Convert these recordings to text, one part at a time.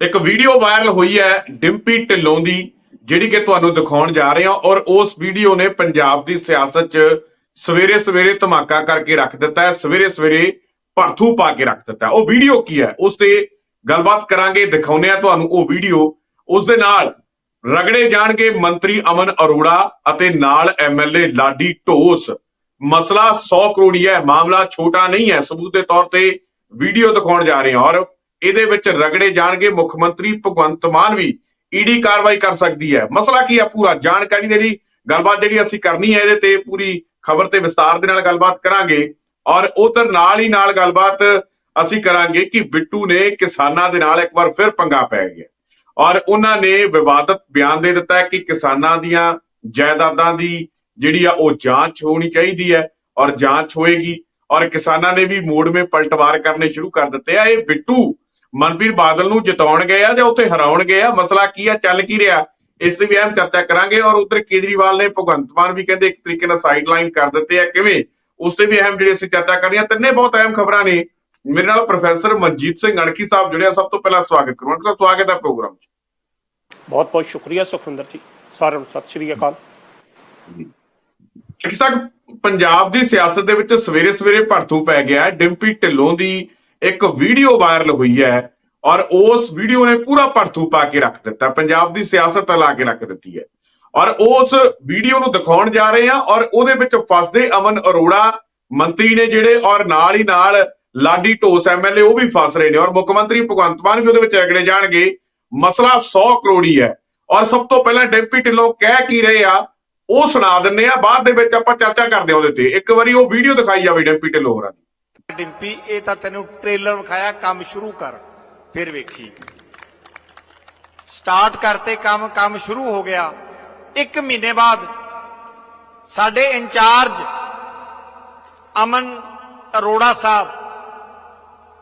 ਇੱਕ video viral ਹੋਈ ਹੈ ਡਿੰਪੀ ਢਿੱਲੋਂ ਦੀ, ਜਿਹੜੀ ਕਿ ਤੁਹਾਨੂੰ ਦਿਖਾਉਣ ਜਾ ਰਹੇ ਹਾਂ ਔਰ ਉਸ ਵੀਡੀਓ ਨੇ ਪੰਜਾਬ ਦੀ ਸਿਆਸਤ 'ਚ ਸਵੇਰੇ ਸਵੇਰੇ ਧਮਾਕਾ ਕਰਕੇ ਰੱਖ ਦਿੱਤਾ ਹੈ ਸਵੇਰੇ ਸਵੇਰੇ ਭੜਥੂ ਪਾ ਕੇ ਰੱਖ ਦਿੱਤਾ ਉਹ ਵੀਡੀਓ ਕੀ ਹੈ? ਉਸ ਤੇ ਗੱਲਬਾਤ ਕਰਾਂਗੇ, ਦਿਖਾਉਂਦੇ ਆ ਤੁਹਾਨੂੰ ਉਹ ਵੀਡੀਓ। ਉਸ ਦੇ ਨਾਲ ਰਗੜੇ ਜਾਣਗੇ ਮੰਤਰੀ ਅਮਨ ਅਰੋੜਾ ਅਤੇ ਨਾਲ ਐਮਐਲਏ ਲਾਡੀ ਢੋਸ। ਮਸਲਾ 100 ਕਰੋੜੀ ਹੈ, ਮਾਮਲਾ ਛੋਟਾ ਨਹੀਂ ਹੈ, ਸਬੂਤ ਦੇ ਤੌਰ ਤੇ ਵੀਡੀਓ ਦਿਖਾਉਣ ਜਾ ਰਹੇ ਹਾਂ ਔਰ ਇਹਦੇ ਵਿੱਚ ਰਗੜੇ ਜਾਣਗੇ ਮੁੱਖ ਮੰਤਰੀ ਭਗਵੰਤ ਮਾਨ ਵੀ। ਈਡੀ ਕਾਰਵਾਈ ਕਰ ਸਕਦੀ ਹੈ। ਮਸਲਾ ਕੀ ਹੈ? ਪੂਰਾ ਜਾਣਕਾਰੀ ਦੇ ਲਈ ਗੱਲਬਾਤ ਜਿਹੜੀ ਅਸੀਂ ਕਰਨੀ ਹੈ ਇਹਦੇ ਤੇ ਪੂਰੀ ਖਬਰ ਤੇ ਵਿਸਤਾਰ ਦੇ ਨਾਲ ਗੱਲਬਾਤ ਕਰਾਂਗੇ। ਔਰ ਉਧਰ ਨਾਲ ਹੀ ਨਾਲ ਗੱਲਬਾਤ ਅਸੀਂ ਕਰਾਂਗੇ ਕਿ ਬਿੱਟੂ ਨੇ ਕਿਸਾਨਾਂ ਦੇ ਨਾਲ ਇੱਕ ਵਾਰ ਫਿਰ ਪੰਗਾ ਪੈ ਗਿਆ। ਔਰ ਉਹਨਾਂ ਨੇ ਵਿਵਾਦਤ ਬਿਆਨ ਦੇ ਦਿੱਤਾ ਕਿ ਕਿਸਾਨਾਂ ਦੀਆਂ ਜਾਇਦਾਦਾਂ ਦੀ ਜਿਹੜੀ ਆ ਉਹ ਜਾਂਚ ਹੋਣੀ ਚਾਹੀਦੀ ਹੈ ਔਰ ਜਾਂਚ ਹੋਏਗੀ। ਔਰ ਕਿਸਾਨਾਂ ਨੇ ਵੀ ਮੋੜ ਮੇ ਪਲਟਵਾਰ ਕਰਨੇ ਸ਼ੁਰੂ ਕਰ ਦਿੱਤੇ ਆ। ਇਹ ਬਿੱਟੂ ਮਨਵੀਰ ਬਾਦਲ ਨੂੰ ਜਿਤਾਉਣ ਗਏ ਆ ਜਾਂ ਉੱਥੇ ਹਰਾਉਣ ਗਏ ਆ। ਮਸਲਾ ਕੀ ਆ ਚੱਲ ਕੀ ਰਿਹਾ? ਇਸ ਤੇ ਵੀ ਅਹਿਮ ਚਰਚਾ ਕਰਾਂਗੇ ਔਰ ਉਧਰ ਕੇਜਰੀਵਾਲ ਨੇ ਭਗਵੰਤ ਮਾਨ ਵੀ ਕਹਿੰਦੇ ਇੱਕ ਤਰੀਕੇ ਨਾਲ ਸਾਈਡਲਾਈਨ ਕਰ ਦਿੱਤੇ ਆ। ਕਿਵੇਂ? ਉਸ ਤੇ ਵੀ ਅਹਿਮ ਜਿਹੜੀ ਅਸੀਂ ਚਰਚਾ ਕਰਨੀ ਆ। ਤਿੰਨੇ ਬਹੁਤ ਅਹਿਮ ਖਬਰਾਂ ਨੇ। ਮੇਰੇ ਨਾਲ ਪ੍ਰੋਫੈਸਰ ਮਨਜੀਤ ਸਿੰਘ ਅਣਖੀ ਸਾਹਿਬ ਜੁੜਿਆ। ਸਭ ਤੋਂ ਪਹਿਲਾਂ ਸਵਾਗਤ ਕਰੂੰਗਾ। ਸਰ ਸਵਾਗਤ ਹੈ ਪ੍ਰੋਗਰਾਮ 'ਚ। ਬਹੁਤ ਬਹੁਤ ਸ਼ੁਕਰੀਆ ਸੁਖਵਿੰਦਰ ਜੀ। ਸਾਰਿਆਂ ਨੂੰ ਸਤਿ ਸ਼੍ਰੀ ਅਕਾਲ। ਇੱਕ ਤੱਕ ਪੰਜਾਬ ਦੀ ਸਿਆਸਤ ਦੇ ਵਿੱਚ ਸਵੇਰੇ ਸਵੇਰੇ ਭੜਥੂ ਪੈ ਗਿਆ। ਡਿੰਪੀ ਢਿੱਲੋਂ ਦੀ ਇੱਕ ਵੀਡੀਓ ਵਾਇਰਲ ਹੋਈ ਹੈ ਔਰ ਉਸ ਵੀਡੀਓ ਨੇ ਪੂਰਾ ਭੜਥੂ ਪਾ ਕੇ ਰੱਖ ਦਿੱਤਾ, ਪੰਜਾਬ ਦੀ ਸਿਆਸਤ ਲਾ ਕੇ ਰੱਖ ਦਿੱਤੀ ਹੈ। ਔਰ ਉਸ ਵੀਡੀਓ ਨੂੰ ਦਿਖਾਉਣ ਜਾ ਰਹੇ ਹਾਂ ਔਰ ਉਹਦੇ ਵਿੱਚ ਫਸਦੇ ਅਮਨ ਅਰੋੜਾ ਮੰਤਰੀ ਨੇ ਜਿਹੜੇ ਔਰ ਨਾਲ ਹੀ ਨਾਲ ਲਾਡੀ ਢੋਸ ਐਮਐਲਏ ਉਹ ਵੀ ਫਸ ਰਹੇ ਨੇ ਔਰ ਮੁੱਖ ਮੰਤਰੀ ਭਗਵੰਤ ਮਾਨ ਵੀ ਉਹਦੇ ਵਿੱਚ ਅਗੜੇ ਜਾਣਗੇ। ਮਸਲਾ 100 ਕਰੋੜੀ ਹੈ ਔਰ ਸਭ ਤੋਂ ਪਹਿਲਾਂ ਡੈਂਪੀ ਢਿੱਲੋਂ ਕਹਿ ਕੀ ਰਹੇ ਆ, ਉਹ ਸੁਣਾ ਦਿੰਨੇ ਆ ਬਾਅਦ ਦੇ ਵਿੱਚ ਆਪਾਂ ਚਰਚਾ ਕਰਦੇ ਹਾਂ ਉਹਦੇ ਤੇ। ਇੱਕ ਵਾਰੀ ਉਹ ਵੀਡੀਓ ਦਿਖਾਈ ਜਾਵੇ ਡੈਂਪੀ ਢਿੱਲੋਂ ਹੋਰਾਂ ਦੀ। ਡਿੰਪੀ, ਇਹ ਤਾਂ ਤੈਨੂੰ ਟ੍ਰੇਲਰ ਵਿਖਾਇਆ, ਕੰਮ ਸ਼ੁਰੂ ਕਰ। ਫਿਰ ਵੇਖੀ। ਸਟਾਰਟ ਕਰਤੇ ਕੰਮ ਕੰਮ ਸ਼ੁਰੂ ਹੋ ਗਿਆ। ਇੱਕ ਮਹੀਨੇ ਬਾਅਦ ਸਾਡੇ ਇੰਚਾਰਜ ਅਮਨ ਅਰੋੜਾ ਸਾਹਿਬ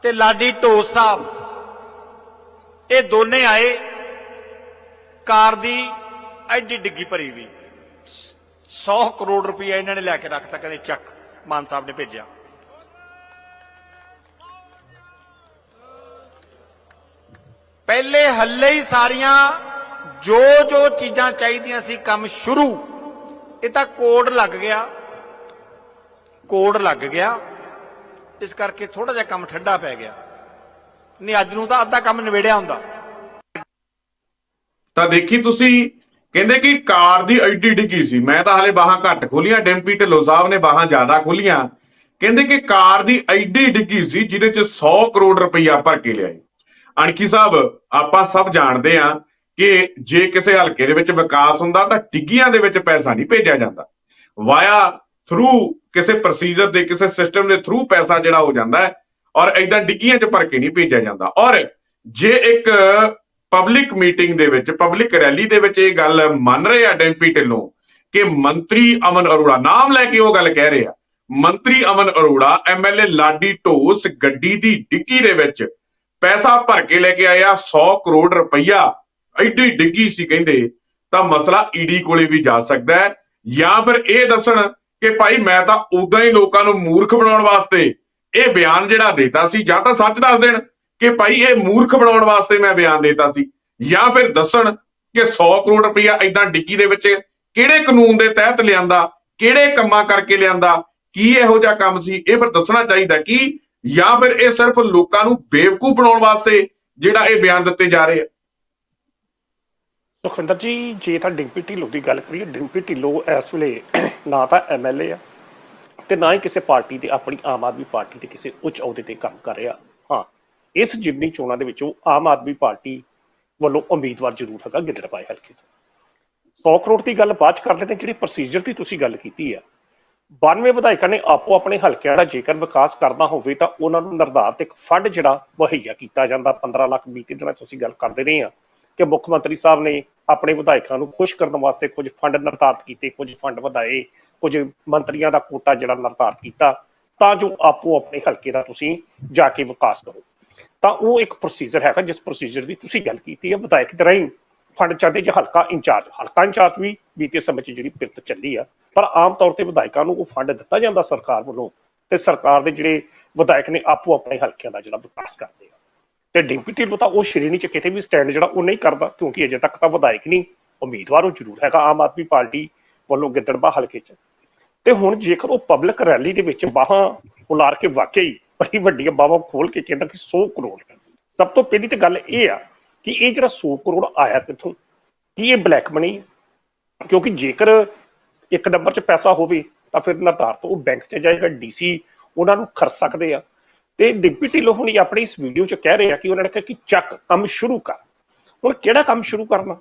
ਤੇ ਲਾਡੀ ਢੋਸ ਸਾਹਿਬ, ਇਹ ਦੋਨੇ ਆਏ ਕਾਰ ਦੀ ਐਡੀ ਡਿੱਗੀ ਭਰੀ ਵੀ। 100 ਕਰੋੜ ਰੁਪਏ ਇਹਨਾਂ ਨੇ ਲੈ ਕੇ ਰੱਖਤਾ ਕਹਿੰਦੇ ਚੱਕ ਮਾਨ ਸਾਹਿਬ ਨੇ ਭੇਜਿਆ। ਪਹਿਲੇ ਹੱਲੇ ਹੀ ਸਾਰੀਆਂ ਜੋ ਜੋ ਚੀਜ਼ਾਂ ਚਾਹੀਦੀਆਂ ਸੀ ਕੰਮ ਸ਼ੁਰੂ, ਇਹ ਤਾਂ ਕੋਡ ਲੱਗ ਗਿਆ। ਕੋਡ ਲੱਗ ਗਿਆ। ਇਸ ਕਰਕੇ ਥੋੜਾ ਜਿਹਾ ਕੰਮ ਠੱਡਾ ਪੈ ਗਿਆ। ਨਹੀਂ, ਅੱਜ ਨੂੰ ਤਾਂ ਅੱਧਾ ਕੰਮ ਨਿਬੇੜਿਆ ਹੁੰਦਾ। ਤਾਂ ਦੇਖੀ ਤੁਸੀਂ, ਕਹਿੰਦੇ ਕਿ ਕਾਰ ਦੀ ਐਡੀ ਡਿੱਗੀ ਸੀ? ਮੈਂ ਤਾਂ ਹਲੇ ਬਾਹਾਂ ਘੱਟ ਖੋਲੀਆਂ, ਡਿੰਪੀ ਢਿੱਲੋਂ ਸਾਹਿਬ ਨੇ ਬਾਹਾਂ ਜ਼ਿਆਦਾ ਖੋਲੀਆਂ। ਕਹਿੰਦੇ ਕਿ ਕਾਰ ਦੀ ਐਡੀ ਡਿੱਗੀ ਸੀ, ਜਿਹਦੇ ਚ 100 ਕਰੋੜ ਰੁਪਈਆ ਭਰ ਕੇ ਲਿਆਏ। ਅਣਖੀ ਸਾਹਿਬ, ਆਪਾਂ ਸਭ ਜਾਣਦੇ ਆ ਕਿ ਜੇ ਕਿਸੇ ਹਲਕੇ ਦੇ ਵਿੱਚ ਵਿਕਾਸ ਹੁੰਦਾ ਤਾਂ ਡਿੱਗੀਆਂ ਦੇ ਵਿੱਚ ਪੈਸਾ ਨਹੀਂ ਭੇਜਿਆ ਜਾਂਦਾ। ਵਾਇਆ ਥਰੂ ਕਿਸੇ ਪ੍ਰੋਸੀਜਰ ਦੇ, ਕਿਸੇ ਸਿਸਟਮ ਦੇ ਥਰੂ ਪੈਸਾ ਜਿਹੜਾ ਹੋ ਜਾਂਦਾ ਹੈ ਔਰ ਐਦਾਂ ਡਿੱਗੀਆਂ 'ਚ ਭਰ ਕੇ ਨਹੀਂ ਭੇਜਿਆ ਜਾਂਦਾ। ਔਰ ਜੇ ਇੱਕ ਪਬਲਿਕ ਮੀਟਿੰਗ ਦੇ ਵਿੱਚ ਪਬਲਿਕ ਰੈਲੀ ਦੇ ਵਿੱਚ ਇਹ ਗੱਲ ਮੰਨ ਰਹੇ ਆ ਡੈਂਪੀ ਢਿੱਲੋਂ ਕਿ ਮੰਤਰੀ ਅਮਨ ਅਰੋੜਾ, ਨਾਮ ਲੈ ਕੇ ਉਹ ਗੱਲ ਕਹਿ ਰਹੇ ਆ, ਮੰਤਰੀ ਅਮਨ ਅਰੋੜਾ ਐਮਐਲਏ ਲਾਡੀ ਢੋਸ ਗੱਡੀ ਦੀ ਡਿੱਗੀ ਦੇ ਵਿੱਚ ਪੈਸਾ ਭਰ ਕੇ ਲੈ ਕੇ ਆਇਆ 100 ਕਰੋੜ ਰੁਪਈਆ। ਐਡੀ ਡਿੱਗੀ ਸੀ ਕਹਿੰਦੇ, ਤਾਂ ਮਸਲਾ ਈਡੀ ਕੋਲੇ ਵੀ ਜਾ ਸਕਦਾ ਹੈ। ਜਾਂ ਫਿਰ ਇਹ ਦੱਸਣ ਕਿ ਭਾਈ ਮੈਂ ਤਾਂ ਉਦਾਂ ਹੀ ਲੋਕਾਂ ਨੂੰ ਮੂਰਖ ਬਣਾਉਣ ਵਾਸਤੇ ਇਹ ਬਿਆਨ ਜਿਹੜਾ ਦੇਤਾ ਸੀ, ਜਾਂ ਤਾਂ ਸੱਚ ਦੱਸ ਦੇਣ ਕਿ ਭਾਈ ਇਹ ਮੂਰਖ ਬਣਾਉਣ ਵਾਸਤੇ ਮੈਂ ਬਿਆਨ ਦੇਤਾ ਸੀ। ਜਾਂ ਫਿਰ ਦੱਸਣ ਕਿ 100 ਕਰੋੜ ਰੁਪਈਆ ਐਦਾਂ ਡਿੱਗੀ ਦੇ ਵਿੱਚ ਕਿਹੜੇ ਕਾਨੂੰਨ ਦੇ ਤਹਿਤ ਲਿਆਂਦਾ, ਕਿਹੜੇ ਕੰਮਾਂ ਕਰਕੇ ਲਿਆਂਦਾ, ਕੀ ਇਹੋ ਜਿਹਾ ਕੰਮ ਸੀ, ਇਹ ਫਿਰ ਦੱਸਣਾ ਚਾਹੀਦਾ ਕਿ ਜਾਂ ਫਿਰ ਇਹ ਸਿਰਫ ਲੋਕਾਂ ਨੂੰ ਬੇਵਕੂਫ ਬਣਾਉਣ ਵਾਸਤੇ ਜਿਹੜਾ ਇਹ ਬਿਆਨ ਦਿੱਤੇ ਜਾ ਰਹੇ ਆ? ਸੁਖਵਿੰਦਰ ਜੀ, ਜੇ ਤਾਂ ਡਿੰਪੀ ਢਿੱਲੋਂ ਦੀ ਗੱਲ ਕਰੀਏ, ਡਿੰਪੀ ਢਿੱਲੋਂ ਇਸ ਵੇਲੇ ਨਾ ਤਾਂ ਐਮਐਲਏ ਆ ਤੇ ਨਾ ਹੀ ਕਿਸੇ ਪਾਰਟੀ ਦੇ, ਆਪਣੀ ਆਮ ਆਦਮੀ ਪਾਰਟੀ ਦੇ ਕਿਸੇ ਉੱਚ ਅਹੁਦੇ ਤੇ ਕੰਮ ਕਰ ਰਿਹਾ। ਹਾਂ, ਇਸ ਜਿਮਨੀ ਚੋਣਾਂ ਦੇ ਵਿੱਚੋਂ ਆਮ ਆਦਮੀ ਪਾਰਟੀ ਵੱਲੋਂ ਉਮੀਦਵਾਰ ਜ਼ਰੂਰ ਹੈਗਾ ਗਿੱਦੜਪਾਏ ਹਲਕੇ ਤੋਂ। 100 ਕਰੋੜ ਦੀ ਗੱਲ ਬਾਅਦ ਚ ਕਰ ਲੈਂਦੇ ਜਿਹੜੀ ਪ੍ਰੋਸੀਜਰ ਦੀ ਤੁਸੀਂ ਗੱਲ ਕੀਤੀ ਆ। 92 ਵਿਧਾਇਕਾਂ ਨੇ ਆਪੋ ਆਪਣੇ ਹਲਕਿਆਂ ਦਾ ਜੇਕਰ ਵਿਕਾਸ ਕਰਨਾ ਹੋਵੇ ਤਾਂ ਉਹਨਾਂ ਨੂੰ ਨਿਰਧਾਰਤ ਇੱਕ ਫੰਡ ਜਿਹੜਾ ਮੁਹੱਈਆ ਕੀਤਾ ਜਾਂਦਾ। 15 ਲੱਖ ਬੀਤੇ ਦਿਨਾਂ ਚ ਅਸੀਂ ਗੱਲ ਕਰਦੇ ਰਹੇ ਹਾਂ ਕਿ ਮੁੱਖ ਮੰਤਰੀ ਸਾਹਿਬ ਨੇ ਆਪਣੇ ਵਿਧਾਇਕਾਂ ਨੂੰ ਖੁਸ਼ ਕਰਨ ਵਾਸਤੇ ਕੁਝ ਫੰਡ ਨਿਰਧਾਰਤ ਕੀਤੇ, ਕੁਝ ਫੰਡ ਵਧਾਏ, ਕੁਝ ਮੰਤਰੀਆਂ ਦਾ ਕੋਟਾ ਜਿਹੜਾ ਨਿਰਧਾਰਤ ਕੀਤਾ ਤਾਂ ਜੋ ਆਪੋ ਆਪਣੇ ਹਲਕੇ ਦਾ ਤੁਸੀਂ ਜਾ ਕੇ ਵਿਕਾਸ ਕਰੋ। ਤਾਂ ਉਹ ਇੱਕ ਪ੍ਰੋਸੀਜਰ ਹੈਗਾ, ਜਿਸ ਪ੍ਰੋਸੀਜਰ ਦੀ ਤੁਸੀਂ ਗੱਲ ਕੀਤੀ ਹੈ ਵਿਧਾਇਕ ਦੇ ਰਾਹੀਂ। ਫੰਡ ਚਾਹਦੇ ਜਾਂ ਹਲਕਾ ਇੰਚਾਰਜ। ਹਲਕਾ ਇੰਚਾਰਜ ਵੀ ਬੀਤੇ ਸਮੇਂ 'ਚ ਜਿਹੜੀ ਪਿਰਤ ਚੱਲੀ ਆ, ਪਰ ਆਮ ਤੌਰ ਤੇ ਵਿਧਾਇਕਾਂ ਨੂੰ ਉਹ ਫੰਡ ਦਿੱਤਾ ਜਾਂਦਾ ਸਰਕਾਰ ਵੱਲੋਂ ਤੇ ਸਰਕਾਰ ਦੇ ਜਿਹੜੇ ਵਿਧਾਇਕ ਨੇ ਆਪੋ ਆਪਣੇ ਹਲਕਿਆਂ ਦਾ ਜਿਹੜਾ ਵਿਕਾਸ ਕਰਦੇ ਆ। ਤੇ ਡਿੰਪੀ ਢਿੱਲੋਂ ਤਾਂ ਉਹ ਸ਼੍ਰੇਣੀ ਚ ਕਿਤੇ ਵੀ ਸਟੈਂਡ ਜਿਹੜਾ ਉਹ ਨਹੀਂ ਕਰਦਾ, ਕਿਉਂਕਿ ਅਜੇ ਤੱਕ ਤਾਂ ਵਿਧਾਇਕ ਨਹੀਂ, ਉਮੀਦਵਾਰ ਉਹ ਜ਼ਰੂਰ ਹੈਗਾ ਆਮ ਆਦਮੀ ਪਾਰਟੀ ਵੱਲੋਂ ਗਿੱਦੜਬਾ ਹਲਕੇ ਚ। ਤੇ ਹੁਣ ਜੇਕਰ ਉਹ ਪਬਲਿਕ ਰੈਲੀ ਦੇ ਵਿੱਚ ਬਾਹਾਂ ਉਲਾਰ ਕੇ ਵਾਕਈ ਬੜੀ ਵੱਡੀਆਂ ਬਾਹਾਂ ਖੋਲ ਕੇ ਕਹਿੰਦਾ ਕਿ 100 ਕਰੋੜ ਸਭ ਤੋਂ ਪਹਿਲੀ ਤੇ ਗੱਲ ਇਹ ਆ ਕਿ ਇਹ ਜਿਹੜਾ 100 ਕਰੋੜ ਆਇਆ ਕਿੱਥੋਂ ਕੀ ਇਹ ਬਲੈਕ ਮਨੀ ਹੈ? ਕਿਉਂਕਿ ਜੇਕਰ ਇੱਕ ਨੰਬਰ 'ਚ ਪੈਸਾ ਹੋਵੇ, ਤਾਂ ਫਿਰ ਨਿਰਧਾਰ ਤੋਂ ਉਹ ਬੈਂਕ 'ਚ ਜਾਏਗਾ ਡੀਸੀ ਉਹਨਾਂ ਨੂੰ ਖਰਚ ਸਕਦੇ ਆ। ਤੇ ਡਿਪਟੀ ਢਿੱਲੋਂ ਹੁਣੀ ਆਪਣੀ ਇਸ ਵੀਡੀਓ 'ਚ ਕਹਿ ਰਹੇ ਆ ਕਿ ਉਹਨਾਂ ਨੇ ਕਿਹਾ ਕਿ ਚੱਕ, ਕੰਮ ਸ਼ੁਰੂ ਕਰ। ਹੁਣ ਕਿਹੜਾ ਕੰਮ ਸ਼ੁਰੂ ਕਰਨਾ?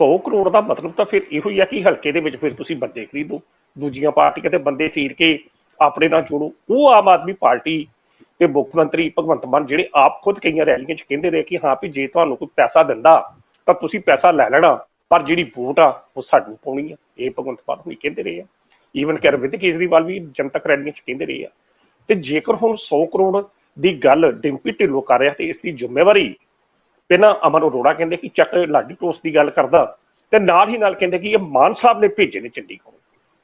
100 ਕਰੋੜ ਦਾ ਮਤਲਬ ਤਾਂ ਫਿਰ ਇਹੋ ਹੀ ਆ ਕਿ ਹਲਕੇ ਦੇ ਵਿੱਚ ਫਿਰ ਤੁਸੀਂ ਬੰਦੇ ਖਰੀਦੋ। ਦੂਜੀਆਂ ਪਾਰਟੀਆਂ ਦੇ ਬੰਦੇ ਖਰੀਦ ਕੇ ਆਪਣੇ ਨਾਲ ਜੋੜੋ। ਉਹ ਆਮ ਆਦਮੀ ਪਾਰਟੀ ਤੇ ਮੁੱਖ ਮੰਤਰੀ ਭਗਵੰਤ ਮਾਨ ਜਿਹੜੇ ਆਪ ਖੁਦ ਕਈਆਂ ਰੈਲੀਆਂ 'ਚ ਕਹਿੰਦੇ ਰਹੇ ਕਿ ਹਾਂ ਵੀ ਜੇ ਤੁਹਾਨੂੰ ਕੋਈ ਪੈਸਾ ਦਿੰਦਾ, ਤਾਂ ਤੁਸੀਂ ਪੈਸਾ ਲੈ ਲੈਣਾ, ਪਰ ਜਿਹੜੀ ਵੋਟ ਆ, ਉਹ ਸਾਨੂੰ ਪਾਉਣੀ ਆ। ਇਹ ਭਗਵੰਤ ਮਾਨ ਹੁਣੀ ਕਹਿੰਦੇ ਰਹੇ ਆ। ਈਵਨ ਕਿ ਅਰਵਿੰਦ ਕੇਜਰੀਵਾਲ ਵੀ ਜਨਤਕ ਰੈਲੀਆਂ 'ਚ ਕਹਿੰਦੇ ਰਹੇ ਆ। ਤੇ ਜੇਕਰ ਹੁਣ 100 ਕਰੋੜ ਦੀ ਗੱਲ ਡਿੰਪੀ ਢਿੱਲੋਂ ਕਰ ਰਿਹਾ ਤੇ ਇਸ ਦੀ ਜ਼ਿੰਮੇਵਾਰੀ ਪਹਿਲਾਂ ਅਮਨ ਅਰੋੜਾ ਕਹਿੰਦੇ ਕਿ ਚੱਕ ਲਾਡੀ ਟੋਸ ਦੀ ਗੱਲ ਕਰਦਾ, ਤੇ ਨਾਲ ਹੀ ਨਾਲ ਕਹਿੰਦੇ ਕਿ ਇਹ ਮਾਨ ਸਾਹਿਬ ਨੇ ਭੇਜੇ ਨੇ ਚੰਡੀਗੜ੍ਹ।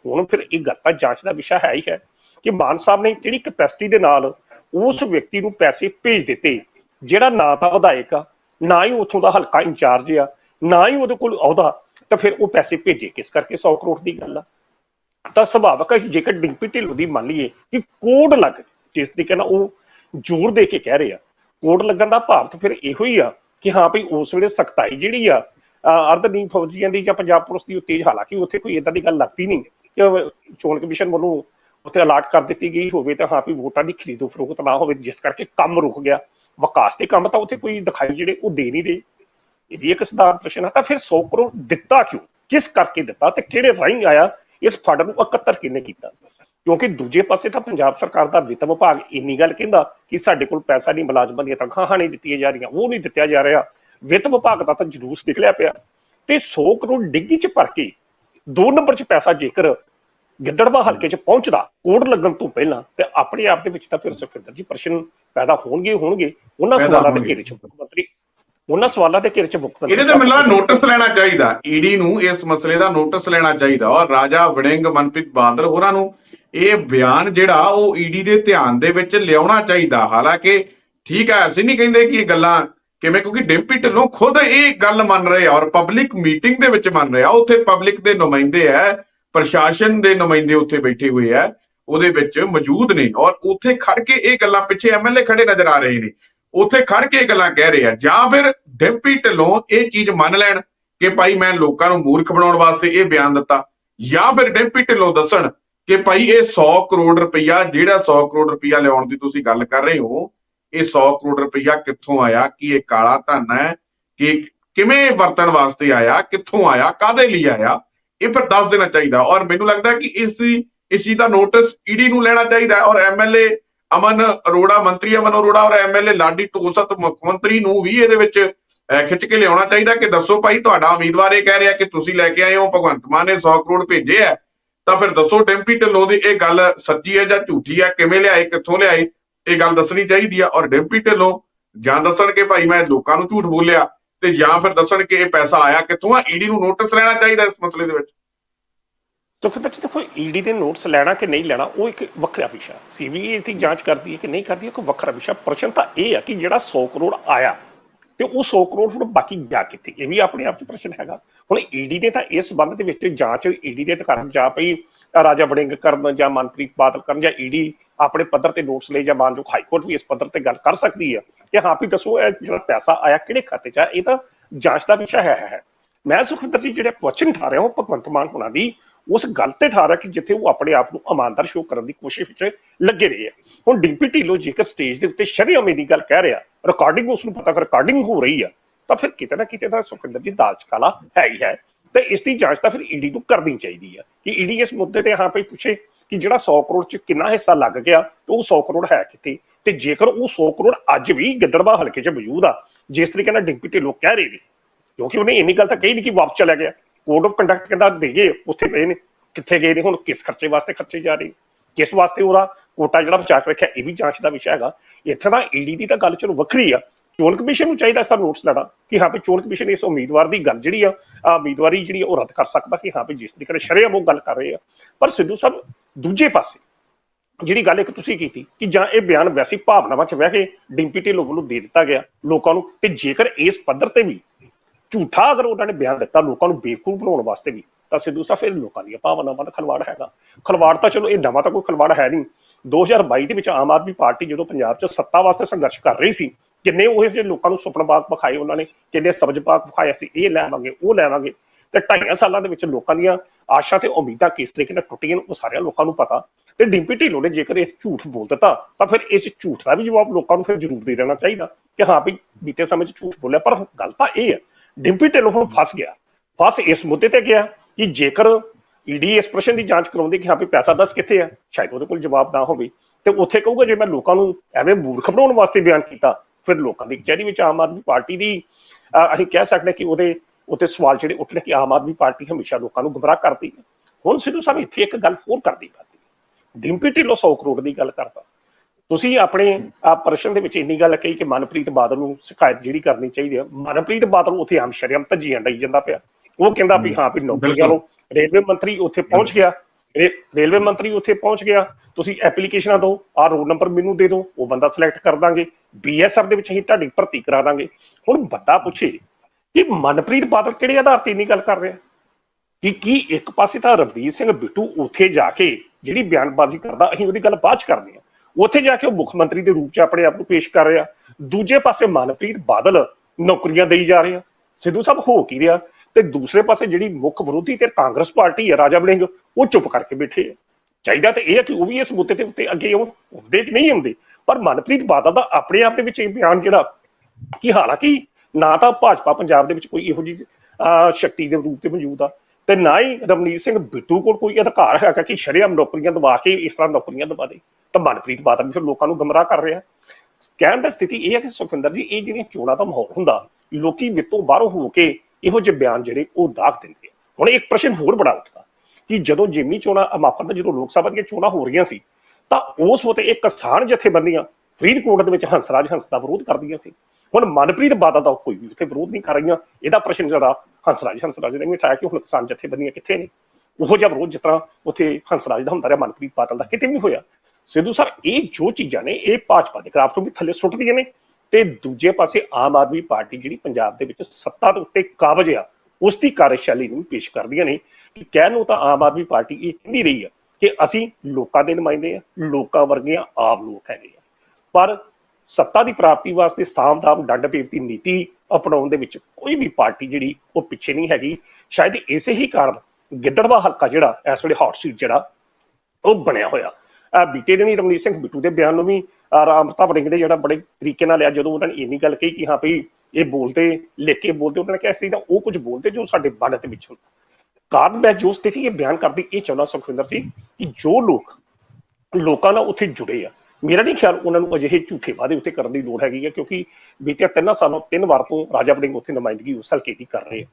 ਹੁਣ ਫਿਰ ਇਹ ਗੱਲ ਤਾਂ ਜਾਂਚ ਦਾ ਵਿਸ਼ਾ ਹੈ ਹੀ ਹੈ ਕਿ ਮਾਨ ਸਾਹਿਬ ਨੇ ਕਿਹੜੀ ਕਪੈਸਿਟੀ ਦੇ ਨਾਲ ਉਸ ਵਿਅਕਤੀ ਨੂੰ ਪੈਸੇ ਭੇਜ ਦਿੱਤੇ। ਜਿਹੜਾ ਨਾ ਤਾਂ ਵਿਧਾਇਕ ਆ, ਨਾ ਹੀ ਉਥੋਂ ਦਾ ਹਲਕਾ ਇੰਚਾਰਜ ਆ, ਨਾ ਹੀ ਉਹਦੇ ਕੋਲ ਅਹੁਦਾ, ਤਾਂ ਫਿਰ ਉਹ ਪੈਸੇ ਭੇਜੇ। ਕਿਸ ਕਰਕੇ 100 ਕਰੋੜ ਦੀ ਗੱਲ ਆ। ਤਾਂ ਸੁਭਾਵਕ ਹੈ ਜੇਕਰ ਡਿੰਪੀ ਢਿੱਲੋਂ ਦੀ ਮੰਨ ਲਈਏ ਕਿ ਕੋਡ ਲੱਗ, ਜਿਸ ਤਰੀਕੇ ਨਾਲ ਉਹ ਜ਼ੋਰ ਦੇ ਕੇ ਕਹਿ ਰਹੇ ਆ, ਕੋਡ ਲੱਗਣ ਦਾ ਭਾਵ ਤਾਂ ਫਿਰ ਇਹੋ ਹੀ ਆ ਕਿ ਹਾਂ ਭਈ ਉਸ ਵੇਲੇ ਸਖਤਾਈ ਜਿਹੜੀ ਆ, ਅਹ ਫੌਜੀਆਂ ਦੀ ਜਾਂ ਪੰਜਾਬ ਪੁਲਿਸ ਦੀ ਤੇਜ਼ ਹਾਲਾਂਕਿ ਉੱਥੇ ਕੋਈ ਇਦਾਂ ਦੀ ਗੱਲ ਲੱਗਦੀ ਨਹੀਂ। ਚੋਣ ਕਮਿਸ਼ਨ ਵੱਲੋਂ ਉੱਥੇ ਅਲਾਟ ਕਰ ਦਿੱਤੀ ਗਈ ਹੋਵੇ ਤਾਂ ਹਾਂ ਵੀ ਵੋਟਾਂ ਦੀ ਖਰੀਦੋ ਫਰੋਖਤ ਨਾ ਹੋਵੇ, ਜਿਸ ਕਰਕੇ ਕੰਮ ਰੁਕ ਗਿਆ। ਵਿਕਾਸ ਦੇ ਕੰਮ ਤਾਂ ਉੱਥੇ ਕੋਈ ਦਿਖਾਈ ਜਿਹੜੇ ਉਹ ਦੇ ਨਹੀਂ ਰਹੇ। ਇਹ ਵੀ ਇੱਕ ਸਧਾਰਨ ਪ੍ਰਸ਼ਨ ਹੈ ਤਾਂ ਫਿਰ 100 ਕਰੋੜ ਦਿੱਤਾ ਕਿਉਂ? ਕਿਸ ਕਰਕੇ ਦਿੱਤਾ ਤੇ ਕਿਹੜੇ ਰਾਹੀਂ ਆਇਆ? ਇਸ ਫੰਡ ਨੂੰ ਇਕੱਤਰ ਕਿਹਨੇ ਕੀਤਾ? ਕਿਉਂਕਿ ਦੂਜੇ ਪਾਸੇ ਤਾਂ ਪੰਜਾਬ ਸਰਕਾਰ ਦਾ ਵਿੱਤ ਵਿਭਾਗ ਇੰਨੀ ਗੱਲ ਕਹਿੰਦਾ ਕਿ ਸਾਡੇ ਕੋਲ ਪੈਸਾ ਨਹੀਂ, ਮੁਲਾਜ਼ਮਾਂ ਦੀਆਂ ਤਨਖਾਹਾਂ ਨਹੀਂ ਦਿੱਤੀਆਂ ਜਾ ਰਹੀਆਂ। ਉਹ ਨਹੀਂ ਦਿੱਤਿਆ ਜਾ ਰਿਹਾ। ਵਿੱਤ ਵਿਭਾਗ ਦਾ ਤਾਂ ਜਲੂਸ ਨਿਕਲਿਆ ਪਿਆ। ਤੇ 100 ਕਰੋੜ ਡਿੱਗੀ ਚ ਭਰ ਕੇ ਦੋ ਨੰਬਰ ਚ ਪੈਸਾ ਜੇਕਰ ਗਿੱਦੜਵਾ ਹਲਕੇ ਚ ਪਹੁੰਚਦਾ ਕੋਡ ਲੱਗਣ ਤੋਂ ਪਹਿਲਾਂ ਤੇ ਆਪਣੇ ਆਪ ਦੇ ਵਿੱਚ ਤਾਂ ਫਿਰ ਸੁਖਿੰਦਰ ਜੀ ਪ੍ਰਸ਼ਨ ਪੈਦਾ ਹੋਣਗੇ ਹੀ ਹੋਣਗੇ। ਉਹਨਾਂ ਸਵਾਲਾਂ ਦੇ। ਘੇਰੇ ਚ ਮੁੱਖ ਮੰਤਰੀ ਉਹਨਾਂ ਸਵਾਲਾਂ ਦੇ ਘੇਰੇ ਚ ਮੁੱਖ ਮੰਤਰੀ ਇਹਦੇ ਤੇ ਮਿਲਣਾ ਨੋਟਿਸ ਲੈਣਾ ਚਾਹੀਦਾ। ਈਡੀ ਨੂੰ ਇਸ ਮਸਲੇ ਦਾ ਨੋਟਿਸ ਲੈਣਾ ਚਾਹੀਦਾ। ਔਰ ਰਾਜਾ ਵੜਿੰਗ ਮਨਪ੍ਰੀਤ ਬਾਦਲ ਹੋਰਾਂ ਨੂੰ ਇਹ ਬਿਆਨ ਜਿਹੜਾ ਉਹ ਈਡੀ ਦੇ ਧਿਆਨ ਦੇ ਵਿੱਚ ਲਿਆਉਣਾ ਚਾਹੀਦਾ। ਹਾਲਾਂਕਿ ਠੀਕ ਹੈ ਅਸੀਂ ਨਹੀਂ ਕਹਿੰਦੇ ਕਿ ਇਹ ਗੱਲਾਂ ਕਿਵੇਂ ਕਿਉਂਕਿ ਡਿੰਪੀ ਢਿੱਲੋਂ ਖੁਦ ਇਹ ਗੱਲ ਮੰਨ ਰਹੇ ਔਰ ਪਬਲਿਕ ਮੀਟਿੰਗ ਦੇ ਵਿੱਚ ਮੰਨ ਰਹੇ ਉੱਥੇ ਪਬਲਿਕ ਦੇ ਨੁਮਾਇੰਦੇ ਆ। ਪ੍ਰਸ਼ਾਸਨ ਦੇ ਨੁਮਾਇੰਦੇ ਉੱਥੇ ਬੈਠੇ ਹੋਏ ਆ, ਉਹਦੇ ਵਿੱਚ ਮੌਜੂਦ ਨੇ ਔਰ ਉੱਥੇ ਖੜ ਕੇ ਇਹ ਗੱਲਾਂ ਪਿੱਛੇ ਐਮਐਲਏ ਖੜੇ ਨਜ਼ਰ ਆ ਰਹੇ ਨੇ। ਉੱਥੇ ਖੜ ਕੇ ਇਹ ਗੱਲਾਂ ਕਹਿ ਰਹੇ ਆ, ਜਾਂ ਫਿਰ ਡਿੰਪੀ ਢਿੱਲੋਂ ਇਹ ਚੀਜ਼ ਮੰਨ ਲੈਣ ਕਿ ਭਾਈ ਮੈਂ ਲੋਕਾਂ ਨੂੰ ਮੂਰਖ ਬਣਾਉਣ ਵਾਸਤੇ ਇਹ ਬਿਆਨ ਦਿੱਤਾ, ਜਾਂ ਫਿਰ ਡਿੰਪੀ ਢਿੱਲੋਂ ਦੱਸਣ ਕਿ ਭਾਈ ਇਹ 100 ਕਰੋੜ ਰੁਪਈਆ, ਜਿਹੜਾ 100 ਕਰੋੜ ਰੁਪਈਆ ਲਿਆਉਣ ਦੀ ਤੁਸੀਂ ਗੱਲ ਕਰ ਰਹੇ ਹੋ, ਇਹ 100 ਕਰੋੜ ਰੁਪਈਆ ਕਿੱਥੋਂ ਆਇਆ, ਕੀ ਇਹ ਕਾਲਾ ਧਨ ਹੈ, ਕਿ ਕਿਵੇਂ ਵਰਤਣ ਵਾਸਤੇ ਆਇਆ, ਕਿੱਥੋਂ ਆਇਆ ਕਾਦੇ ਲਈ ਆਇਆ? ਇਹ ਫਿਰ ਦੱਸ ਦੇਣਾ ਚਾਹੀਦਾ। ਔਰ ਮੈਨੂੰ ਲੱਗਦਾ ਕਿ ਇਸ ਇਸ ਚੀਜ਼ ਦਾ ਨੋਟਿਸ ਈਡੀ ਨੂੰ ਲੈਣਾ ਚਾਹੀਦਾ ਹੈ। ਔਰ ਐਮਐਲਏ ਅਮਨ ਅਰੋੜਾ, ਮੰਤਰੀ ਅਮਨ ਅਰੋੜਾ ਔਰ ਐਮਐਲਏ ਲਾਡੀ ਟੋਸਤ ਮੁੱਖ ਮੰਤਰੀ ਨੂੰ ਵੀ ਇਹਦੇ ਵਿੱਚ ਖਿੱਚ ਕੇ ਲਿਆਉਣਾ ਚਾਹੀਦਾ ਕਿ ਦੱਸੋ ਭਾਈ ਤੁਹਾਡਾ ਉਮੀਦਵਾਰ ਇਹ ਕਹਿ ਰਿਹਾ ਕਿ ਤੁਸੀਂ ਲੈ ਕੇ ਆਏ ਹੋ, ਭਗਵੰਤ ਮਾਨ ਨੇ 100 ਕਰੋੜ ਭੇਜੇ ਹੈ। ਤਾਂ ਫਿਰ ਦੱਸੋ ਡਿੰਪੀ ਢਿੱਲੋਂ ਦੀ ਇਹ ਗੱਲ ਸੱਚੀ ਹੈ ਜਾਂ ਝੂਠੀ ਹੈ? ਕਿਵੇਂ ਲਿਆਏ, ਕਿੱਥੋਂ ਲਿਆਏ? ਇਹ ਗੱਲ ਦੱਸਣੀ ਚਾਹੀਦੀ ਆ ਔਰ ਡਿੰਪੀ ਢਿੱਲੋਂ ਜਾਂ ਦੱਸਣ ਕਿ ਭਾਈ ਮੈਂ ਲੋਕਾਂ ਨੂੰ ਝੂਠ ਬੋਲਿਆ। ਤੇ ਜਾਂ ਫਿਰ ਦੱਸਣ ਕਿ ਇਹ ਪੈਸਾ ਆਇਆ ਕਿੱਥੋਂ ਆ? ਈਡੀ ਨੂੰ ਨੋਟਿਸ ਲੈਣਾ ਚਾਹੀਦਾ ਇਸ ਮਸਲੇ ਦੇ ਵਿੱਚ। ਸੁਖਿੰਦਰ ਜੀ ਦੇਖੋ, ਈਡੀ ਦੇ ਨੋਟਸ ਲੈਣਾ ਕਿ ਨਹੀਂ ਲੈਣਾ, ਉਹ ਇੱਕ ਵੱਖਰਾ ਵਿਸ਼ਾ। ਸੀਬੀਆਈ ਇਸ ਦੀ ਜਾਂਚ ਕਰਦੀ ਹੈ ਕਿ ਨਹੀਂ ਕਰਦੀ ਹੈ ਵੱਖਰਾ ਵਿਸ਼ਾ। ਪ੍ਰਸ਼ਨ ਤਾਂ ਇਹ ਹੈ ਕਿ ਜਿਹੜਾ 100 ਕਰੋੜ ਆਇਆ ਤੇ ਉਹ 100 ਕਰੋੜ ਹੁਣ ਬਾਕੀ ਗਿਆ ਕਿੱਥੇ? ਇਹ ਵੀ ਆਪਣੇ ਆਪ 'ਚ ਪ੍ਰਸ਼ਨ ਹੈਗਾ। ਹੁਣ ਈਡੀ ਨੇ ਤਾਂ ਇਸ ਸੰਬੰਧ ਦੇ ਵਿੱਚ ਜਾਂਚ, ਈਡੀ ਦੇ ਅਧਿਕਾਰਾਂ ਜਾਂ ਪਈ ਰਾਜਾ ਵੜਿੰਗ ਕਰਨ ਜਾਂ ਮਨਪ੍ਰੀਤ ਬਾਦਲ ਕਰਨ ਜਾਂ ਈਡੀ ਆਪਣੇ ਪੱਧਰ ਤੇ ਨੋਟਸ ਲਈ ਜਾਂ ਮਾਨਯੋਗ ਹਾਈ ਕੋਰਟ ਵੀ ਇਸ ਪੱਧਰ ਤੇ ਗੱਲ ਕਰ ਸਕਦੀ ਹੈ ਕਿ ਹਾਂ ਵੀ ਦੱਸੋ ਇਹ ਜਿਹੜਾ ਪੈਸਾ ਆਇਆ ਕਿਹੜੇ ਖਾਤੇ 'ਚ ਆ, ਇਹ ਤਾਂ ਜਾਂਚ ਦਾ ਵਿਸ਼ਾ ਹੈ ਮੈਂ ਸੁਖਵਿੰਦਰ ਜੀ, ਜਿਹੜੇ ਕੁਐਸਚਨ ਠਾ ਰਿਹਾ ਹਾਂ ਭਗਵੰਤ ਮਾਨ ਹੋਣਾ ਦੀ ਉਸ ਗੱਲ ਤੇ ਠਾ ਰਿਹਾ ਕਿ ਜਿੱਥੇ ਉਹ ਆਪਣੇ ਆਪ ਨੂੰ ਇਮਾਨਦਾਰ ਸ਼ੋਅ ਕਰਨ ਦੀ ਕੋਸ਼ਿਸ਼ ਵਿੱਚ ਲੱਗੇ ਰਹੇ ਆ। ਹੁਣ ਡਿੰਪੀ ਢਿੱਲੋਂ ਜੇਕਰ ਸਟੇਜ ਦੇ ਉੱਤੇ ਸ਼ਰੇਆਮ ਦੀ ਗੱਲ ਕਹਿ ਰਿਹਾ ਰਿਕਾਰਡਿੰਗ ਉਸ ਨੂੰ ਪਤਾ ਕਿ ਰਿਕਾਰਡਿੰਗ ਹੋ ਰਹੀ ਆ, ਤਾਂ ਫਿਰ ਕਿਤੇ ਨਾ ਕਿਤੇ ਤਾਂ ਸੁਖਵਿੰਦਰ ਜੀ ਦਾਲ ਚ ਕਾਲਾ ਹੈ ਹੀ ਹੈ। ਤੇ ਇਸ ਦੀ ਜਾਂਚ ਤਾਂ ਫਿਰ ਈਡੀ ਨੂੰ ਕਰਨੀ ਚਾਹੀਦੀ ਆ ਕਿ ਈਡੀ ਇਸ ਮੁੱਦੇ ਤੇ ਹਾਂ ਭਈ ਪੁੱਛੇ। ਕਿ ਜਿਹੜਾ 100 ਕਰੋੜ ਚ ਕਿੰਨਾ ਹਿੱਸਾ ਲੱਗ ਗਿਆ, ਤੇ ਉਹ 100 ਕਰੋੜ ਹੈ ਕਿਤੇ ਤੇ ਜੇਕਰ ਉਹ 100 ਕਰੋੜ ਅੱਜ ਵੀ ਗਿੱਦੜਵਾ ਹਲਕੇ 'ਚ ਮੌਜੂਦ ਆ, ਜਿਸ ਤਰੀਕੇ ਨਾਲ ਡਿੰਪੀ ਢਿੱਲੋਂ ਕਹਿ ਰਹੇ ਨੇ, ਕਿਉਂਕਿ ਉਹਨੇ ਇੰਨੀ ਗੱਲ ਤਾਂ ਕਹੀ ਨਹੀਂ ਕਿ ਵਾਪਸ ਚਲਾ ਗਿਆ। ਕੋਡ ਆਫ ਕੰਡਕਟ ਕਹਿੰਦਾ ਦੇਗੇ, ਉੱਥੇ ਪਏ ਨੇ। ਕਿੱਥੇ ਗਏ ਨੇ, ਹੁਣ ਕਿਸ ਖਰਚੇ ਵਾਸਤੇ ਖਰਚੇ ਜਾ ਰਹੇ? ਕਿਸ ਵਾਸਤੇ ਉਹਦਾ ਕੋਟਾ ਜਿਹੜਾ ਬਚਾ ਕੇ ਰੱਖਿਆ, ਇਹ ਵੀ ਜਾਂਚ ਦਾ ਵਿਸ਼ਾ ਹੈਗਾ। ਇੱਥੇ ਤਾਂ ਈਡੀ ਦੀ ਤਾਂ ਗੱਲ ਚਲੋ ਵੱਖਰੀ ਆ। ਚੋਣ ਕਮਿਸ਼ਨ ਨੂੰ ਚਾਹੀਦਾ ਇਸ ਦਾ ਨੋਟਿਸ ਲੈਣਾ ਕਿ ਹਾਂ ਵੀ ਚੋਣ ਕਮਿਸ਼ਨ ਇਸ ਉਮੀਦਵਾਰ ਦੀ ਗੱਲ ਜਿਹੜੀ ਆ, ਆਹ ਉਮੀਦਵਾਰੀ ਜਿਹੜੀ ਆ, ਉਹ ਰੱਦ ਕਰ ਸਕਦਾ ਕਿ ਹਾਂ ਵੀ ਜਿਸ ਤਰੀਕੇ ਨਾਲ ਸ਼ਰੇਆਮ ਉਹ ਗੱਲ ਕਰ ਰਹੇ ਆ। ਪਰ ਸਿੱਧੂ ਸਾਹਿਬ ਦੂਜੇ ਪਾਸੇ ਜਿਹੜੀ ਗੱਲ ਇੱਕ ਤੁਸੀਂ ਕੀਤੀ ਕਿ ਜਾਂ ਇਹ ਬਿਆਨ ਵੈਸੀ ਭਾਵਨਾਵਾਂ 'ਚ ਵਹਿ ਕੇ ਡਿੰਪੀ ਢਿੱਲੋਂ ਵੱਲੋਂ ਦੇ ਦਿੱਤਾ ਗਿਆ ਲੋਕਾਂ ਨੂੰ, ਤੇ ਜੇਕਰ ਇਸ ਪੱਧਰ ਤੇ ਵੀ ਝੂਠਾ ਅਗਰ ਉਹਨਾਂ ਨੇ ਬਿਆਨ ਦਿੱਤਾ ਲੋਕਾਂ ਨੂੰ ਬੇਵਕੂਫ ਬਣਾਉਣ ਵਾਸਤੇ ਵੀ, ਤਾਂ ਸਿੱਧੂ ਸਾਹਿਬ ਫਿਰ ਲੋਕਾਂ ਦੀਆਂ ਭਾਵਨਾਵਾਂ ਦਾ ਖਲਵਾੜ ਹੈਗਾ। ਖਲਵਾੜ ਤਾਂ ਚਲੋ ਇਹ ਨਵਾਂ ਤਾਂ ਕੋਈ ਖਲਵਾੜ ਹੈ ਨਹੀਂ। 2022 ਦੇ ਵਿੱਚ ਆਮ ਆਦਮੀ ਪਾਰਟੀ ਜਦੋਂ ਪੰਜਾਬ 'ਚ ਸੱਤਾ ਵਾਸਤੇ ਸੰਘਰਸ਼ ਕਰ ਰਹੀ ਸੀ, ਕਿੰਨੇ ਉਹ ਜਿਹੇ ਲੋਕਾਂ ਨੂੰ ਸੁਪਨਾ ਬਾਗ ਵਿਖਾਏ ਉਹਨਾਂ ਨੇ, ਕਿੰਨੇ ਸਬਜ਼ ਬਾਗ ਵਿਖਾਇਆ ਸੀ, ਇਹ ਲੈਵਾਂਗੇ ਉਹ ਲੈਵਾਂਗੇ ਤੇ ਢਾਈਆਂ ਸਾਲਾਂ ਦੇ ਵਿੱਚ ਲੋਕਾਂ ਦੀਆਂ ਆਸ਼ਾ ਤੇ ਉਮੀਦਾਂ ਕਿਸ ਤਰੀਕੇ ਨਾਲ ਟੁੱਟੀਆਂ ਉਹ ਸਾਰਿਆਂ ਲੋਕਾਂ ਨੂੰ ਪਤਾ। ਤੇ ਡਿੰਪੀ ਢਿੱਲੋਂ ਨੇ ਜੇਕਰ ਇਹ ਝੂਠ ਬੋਲ ਦਿੱਤਾ, ਤਾਂ ਫਿਰ ਇਸ ਝੂਠ ਦਾ ਵੀ ਜਵਾਬ ਲੋਕਾਂ ਨੂੰ ਫਿਰ ਜ਼ਰੂਰ ਦੇ ਦੇਣਾ ਚਾਹੀਦਾ ਕਿ ਹਾਂ ਵੀ ਬੀਤੇ ਸਮੇਂ 'ਚ ਝੂਠ ਬੋਲਿਆ, ਪਰ ਗੱਲ ਤਾਂ ਇਹ ਹੈ, ਡਿੰਪੀ ਢਿੱਲੋਂ ਹੁਣ ਫਸ ਗਿਆ। ਫਸ ਇਸ ਮੁੱਦੇ ਤੇ ਗਿਆ ਕਿ ਜੇਕਰ ਈਡੀ ਇਸ ਪ੍ਰਸ਼ਨ ਦੀ ਜਾਂਚ ਕਰਾਉਂਦੀ ਕਿ ਹਾਂ ਵੀ ਪੈਸਾ ਦੱਸ ਕਿੱਥੇ ਹੈ ਸ਼ਾਇਦ ਉਹਦੇ ਕੋਲ ਜਵਾਬ ਨਾ ਹੋਵੇ, ਤੇ ਉੱਥੇ ਕਹੂਗਾ ਜੇ ਮੈਂ ਲੋਕਾਂ ਨੂੰ ਐਵੇਂ ਮੂਰਖ ਬਣਾਉਣ ਵਾਸਤੇ ਬਿਆਨ ਕੀਤਾ, ਫਿਰ ਲੋਕਾਂ ਦੀ ਕਚਹਿਰੀ ਵਿੱਚ ਆਮ ਆਦਮੀ ਪਾਰਟੀ ਦੀ, ਅਹ ਅਸੀਂ ਕਹਿ ਸਕਦੇ ਹਾਂ ਕਿ ਉਹਦੇ ਉੱਤੇ ਸਵਾਲ ਜਿਹੜੇ ਉੱਠਣੇ ਕਿ ਆਮ ਆਦਮੀ ਪਾਰਟੀ ਹਮੇਸ਼ਾ ਲੋਕਾਂ ਨੂੰ ਗੁੰਮਰਾਹ ਕਰਦੀ ਹੈ। ਹੁਣ ਸਿੱਧੂ ਸਾਹਿਬ ਇੱਥੇ ਇੱਕ ਗੱਲ ਹੋਰ ਕਰਦੀ ਕਰਦੀ ਡਿੰਪੀ ਢਿੱਲੋਂ 100 ਕਰੋੜ ਦੀ ਗੱਲ ਕਰਦਾ। ਤੁਸੀਂ ਆਪਣੇ ਆ ਪ੍ਰਸ਼ਨ ਦੇ ਵਿੱਚ ਇੰਨੀ ਗੱਲ ਕਹੀ ਕਿ ਮਨਪ੍ਰੀਤ ਬਾਦਲ ਨੂੰ ਸ਼ਿਕਾਇਤ ਜਿਹੜੀ ਕਰਨੀ ਚਾਹੀਦੀ ਹੈ। ਮਨਪ੍ਰੀਤ ਬਾਦਲ ਉੱਥੇ ਆਮ ਸ਼ਰਮ ਧੱਜੀਆਂ ਡਈ ਜਾਂਦਾ ਪਿਆ। ਉਹ ਕਹਿੰਦਾ ਵੀ ਹਾਂ ਵੀ ਨੌਕਰੀਆਂ ਨੂੰ ਰੇਲਵੇ ਮੰਤਰੀ ਉੱਥੇ ਪਹੁੰਚ ਗਿਆ। ਰੇਲਵੇ ਮੰਤਰੀ ਉੱਥੇ ਪਹੁੰਚ ਗਿਆ। ਤੁਸੀਂ ਐਪਲੀਕੇਸ਼ਨਾਂ ਦਿਓ ਆ ਰੋਡ ਨੰਬਰ ਮੈਨੂੰ ਦੇ ਦਿਓ ਉਹ ਬੰਦਾ ਸਿਲੈਕਟ ਕਰ ਦਾਂਗੇ। ਬੀਐਸਐਫ ਦੇ ਵਿੱਚ ਅਸੀਂ ਤੁਹਾਡੀ ਭਰਤੀ ਕਰਾ ਦਾਂਗੇ। ਹੁਣ ਬੰਦਾ ਪੁੱਛੇ ਕਿ ਮਨਪ੍ਰੀਤ ਬਾਦਲ ਕਿਹੜੇ ਆਧਾਰ ਤੇ ਇੰਨੀ ਗੱਲ ਕਰ ਰਿਹਾ? ਕਿ ਕੀ ਇੱਕ ਪਾਸੇ ਤਾਂ ਰਵਨੀਤ ਸਿੰਘ ਬਿੱਟੂ ਉੱਥੇ ਜਾ ਕੇ ਜਿਹੜੀ ਬਿਆਨਬਾਜ਼ੀ ਕਰਦਾ, ਅਸੀਂ ਉਹਦੀ ਗੱਲ ਬਾਅਦ ਚ ਕਰਦੇ ਹਾਂ। ਉੱਥੇ ਜਾ ਕੇ ਉਹ ਮੁੱਖ ਮੰਤਰੀ ਦੇ ਰੂਪ ਚ ਆਪਣੇ ਆਪ ਨੂੰ ਪੇਸ਼ ਕਰ ਰਿਹਾ। ਦੂਜੇ ਪਾਸੇ ਮਨਪ੍ਰੀਤ ਬਾਦਲ ਨੌਕਰੀਆਂ ਦੇਈ ਜਾ ਰਿਹਾ। ਸਿੱਧੂ ਸਾਹਿਬ ਹੋ ਕੀ ਰਿਹਾ? ਤੇ ਦੂਸਰੇ ਪਾਸੇ ਜਿਹੜੀ ਮੁੱਖ ਵਿਰੋਧੀ ਤੇ ਕਾਂਗਰਸ ਪਾਰਟੀ ਹੈ, ਰਾਜਾ ਵੜਿੰਗ, ਉਹ ਚੁੱਪ ਕਰਕੇ ਬੈਠੇ ਆ। ਚਾਹੀਦਾ ਤਾਂ ਇਹ ਹੈ ਕਿ ਉਹ ਵੀ ਇਸ ਮੁੱਦੇ ਤੇ ਉੱਤੇ ਅੱਗੇ ਉਹ ਹੁੰਦੇ ਕਿ ਨਹੀਂ ਹੁੰਦੇ ਪਰ ਮਨਪ੍ਰੀਤ ਬਾਦਲ ਦਾ ਆਪਣੇ ਆਪ ਦੇ ਵਿੱਚ ਇਹ ਬਿਆਨ ਜਿਹੜਾ, ਕਿ ਹਾਲਾਂਕਿ ਨਾ ਤਾਂ ਭਾਜਪਾ ਪੰਜਾਬ ਦੇ ਵਿੱਚ ਕੋਈ ਇਹੋ ਜਿਹੀ ਅਹ, ਸ਼ਕਤੀ ਦੇ ਰੂਪ ਤੇ ਮੌਜੂਦ ਆ ਤੇ ਨਾ ਹੀ ਰਵਨੀਤ ਸਿੰਘ ਬਿੱਟੂ ਕੋਲ ਕੋਈ ਅਧਿਕਾਰ ਹੈਗਾ ਕਿ ਸ਼ਰੇਆਮ ਨੌਕਰੀਆਂ ਦਵਾ ਕੇ ਇਸ ਤਰ੍ਹਾਂ ਨੌਕਰੀਆਂ ਦਵਾ ਦੇ। ਤਾਂ ਮਨਪ੍ਰੀਤ ਬਾਦਲ ਵੀ ਫਿਰ ਲੋਕਾਂ ਨੂੰ ਗਮਰਾਹ ਕਰ ਰਿਹਾ। ਕਹਿਣ ਦਾ ਸਥਿਤੀ ਇਹ ਹੈ ਕਿ ਸੁਖਵਿੰਦਰ ਜੀ ਇਹ ਜਿਹੜੀਆਂ ਚੋਣਾਂ ਦਾ ਮਾਹੌਲ ਹੁੰਦਾ ਲੋਕੀ ਵਿੱਤੋਂ ਬਾਹਰੋਂ ਹੋ ਕੇ ਇਹੋ ਜਿਹੇ ਬਿਆਨ ਜਿਹੜੇ ਉਹ ਦਾਗ ਦਿੰਦੇ ਆ। ਹੁਣ ਇੱਕ ਪ੍ਰਸ਼ਨ ਹੋਰ ਬੜਾ ਉੱਠਦਾ ਕਿ ਜਦੋਂ ਜਿਮਨੀ ਚੋਣਾਂ ਮਾਫਰ ਦਾ ਜਦੋਂ ਲੋਕ ਸਭਾ ਦੀਆਂ ਚੋਣਾਂ ਹੋ ਰਹੀਆਂ ਸੀ ਤਾਂ ਉਸ ਵਕਤ ਇਹ ਕਿਸਾਨ ਜਥੇਬੰਦੀਆਂ ਫਰੀਦਕੋਟ ਦੇ ਵਿੱਚ ਹੰਸਰਾਜ ਹੰਸ ਦਾ ਵਿਰੋਧ ਕਰਦੀਆਂ ਸੀ। ਹੁਣ ਮਨਪ੍ਰੀਤ ਬਾਦਲ ਦਾ ਕੋਈ ਵੀ ਉੱਥੇ ਵਿਰੋਧ ਨਹੀਂ ਕਰ ਰਹੀਆਂ। ਇਹਦਾ ਪ੍ਰਸ਼ਨ ਜਿਹੜਾ ਹੰਸਰਾਜ ਹੰਸਰਾਜ ਨੇ ਵੀ ਉਠਾਇਆ ਕਿ ਹੁਣ ਕਿਸਾਨ ਜਥੇਬੰਦੀਆਂ ਕਿੱਥੇ ਨੇ? ਉਹੋ ਜਿਹਾ ਵਿਰੋਧ ਜਿਸ ਤਰ੍ਹਾਂ ਉੱਥੇ ਹੰਸਰਾਜ ਦਾ ਹੁੰਦਾ ਰਿਹਾ, ਮਨਪ੍ਰੀਤ ਬਾਦਲ ਦਾ ਕਿਤੇ ਵੀ ਹੋਇਆ। ਸਿੱਧੂ ਸਰ, ਇਹ ਜੋ ਚੀਜ਼ਾਂ ਨੇ, ਇਹ ਭਾਜਪਾ ਦੇ ਕਰਾਫਟ ਨੂੰ ਵੀ ਥੱਲੇ ਸੁੱਟਦੀਆਂ ਨੇ। ਤੇ ਦੂਜੇ ਪਾਸੇ ਆਮ ਆਦਮੀ ਪਾਰਟੀ ਜਿਹੜੀ ਪੰਜਾਬ ਦੇ ਵਿੱਚ ਸੱਤਾ ਦੇ ਉੱਤੇ ਕਾਬਜ ਆ, ਉਸ ਦੀ ਕਾਰਜਸ਼ੈਲੀ ਨੂੰ ਵੀ ਪੇਸ਼ ਕਰਦੀਆਂ ਨੇ। ਕਿ ਕਹਿਣ ਨੂੰ ਤਾਂ ਆਮ ਆਦਮੀ ਪਾਰਟੀ ਇਹ ਕਹਿੰਦੀ ਰਹੀ ਆ ਕਿ ਅਸੀਂ ਲੋਕਾਂ ਦੇ ਨੁਮਾਇੰਦੇ ਆ, ਲੋਕਾਂ ਵਰਗੀਆਂ ਆਮ ਲੋਕ ਹੈਗੇ ਆ। ਪਰ ਸੱਤਾ ਦੀ ਪ੍ਰਾਪਤੀ ਵਾਸਤੇ ਸਾਮ-ਦਾਮ ਡੰਡ ਭੇਦ ਦੀ ਨੀਤੀ ਅਪਣਾਉਣ ਦੇ ਵਿੱਚ ਕੋਈ ਵੀ ਪਾਰਟੀ ਜਿਹੜੀ ਉਹ ਪਿੱਛੇ ਨਹੀਂ ਹੈਗੀ। ਸ਼ਾਇਦ ਇਸੇ ਹੀ ਕਾਰਨ ਗਿੱਦੜਵਾ ਹਲਕਾ ਜਿਹੜਾ, ਇਸ ਵੇਲੇ ਹੌਟ ਸੀਟ ਜਿਹੜਾ, ਉਹ ਬਣਿਆ ਹੋਇਆ। ਆ ਬੀਤੇ ਦਿਨੀ ਰਮਨੀਤ ਸਿੰਘ ਬਿੱਟੂ ਦੇ ਬਿਆਨ ਨੂੰ ਵੀ ਆਹ ਰਾਮ ਪ੍ਰਤਾਪ ਰਿੰਗ ਨੇ ਜਿਹੜਾ ਬੜੇ ਤਰੀਕੇ ਨਾਲ ਲਿਆ ਜਦੋਂ ਉਹਨਾਂ ਨੇ ਇੰਨੀ ਗੱਲ ਕਹੀ ਕਿ ਹਾਂ ਭਈ ਇਹ ਬੋਲਦੇ, ਲਿਖ ਕੇ ਬੋਲਦੇ, ਉਹਨਾਂ ਨੇ ਕਿਹਾ ਸੀ ਤਾਂ ਉਹ ਕੁਝ ਬੋਲਦੇ ਜੋ ਸਾਡੇ ਮਨ ਦੇ ਵਿੱਚ ਹੁੰਦਾ। ਕਾਰਨ ਮੈਂ ਜੋ ਸਥਿਤੀ ਇਹ ਬਿਆਨ ਕਰਦੀ, ਇਹ ਚਾਹੁੰਦਾ ਸੁਖਵਿੰਦਰ ਸਿੰਘ ਕਿ ਜੋ ਲੋਕ, ਲੋਕਾਂ ਨਾਲ ਉੱਥੇ ਜੁੜੇ ਆ ਮੇਰਾ ਨਹੀਂ ਖਿਆਲ ਉਹਨਾਂ ਨੂੰ ਅਜਿਹੇ ਝੂਠੇ ਵਾਅਦੇ ਉੱਤੇ ਕਰਨ ਦੀ ਲੋੜ ਹੈਗੀ ਹੈ ਕਿਉਂਕਿ ਬੀਤੇ ਤਿੰਨਾਂ ਸਾਲਾਂ ਤਿੰਨ ਵਾਰ ਤੋਂ ਰਾਜਾ ਵੜਿੰਗ ਉੱਥੇ ਨੁਮਾਇੰਦਗੀ ਉਸ ਹਲਕੇ ਦੀ ਕਰ ਰਹੇ ਆ।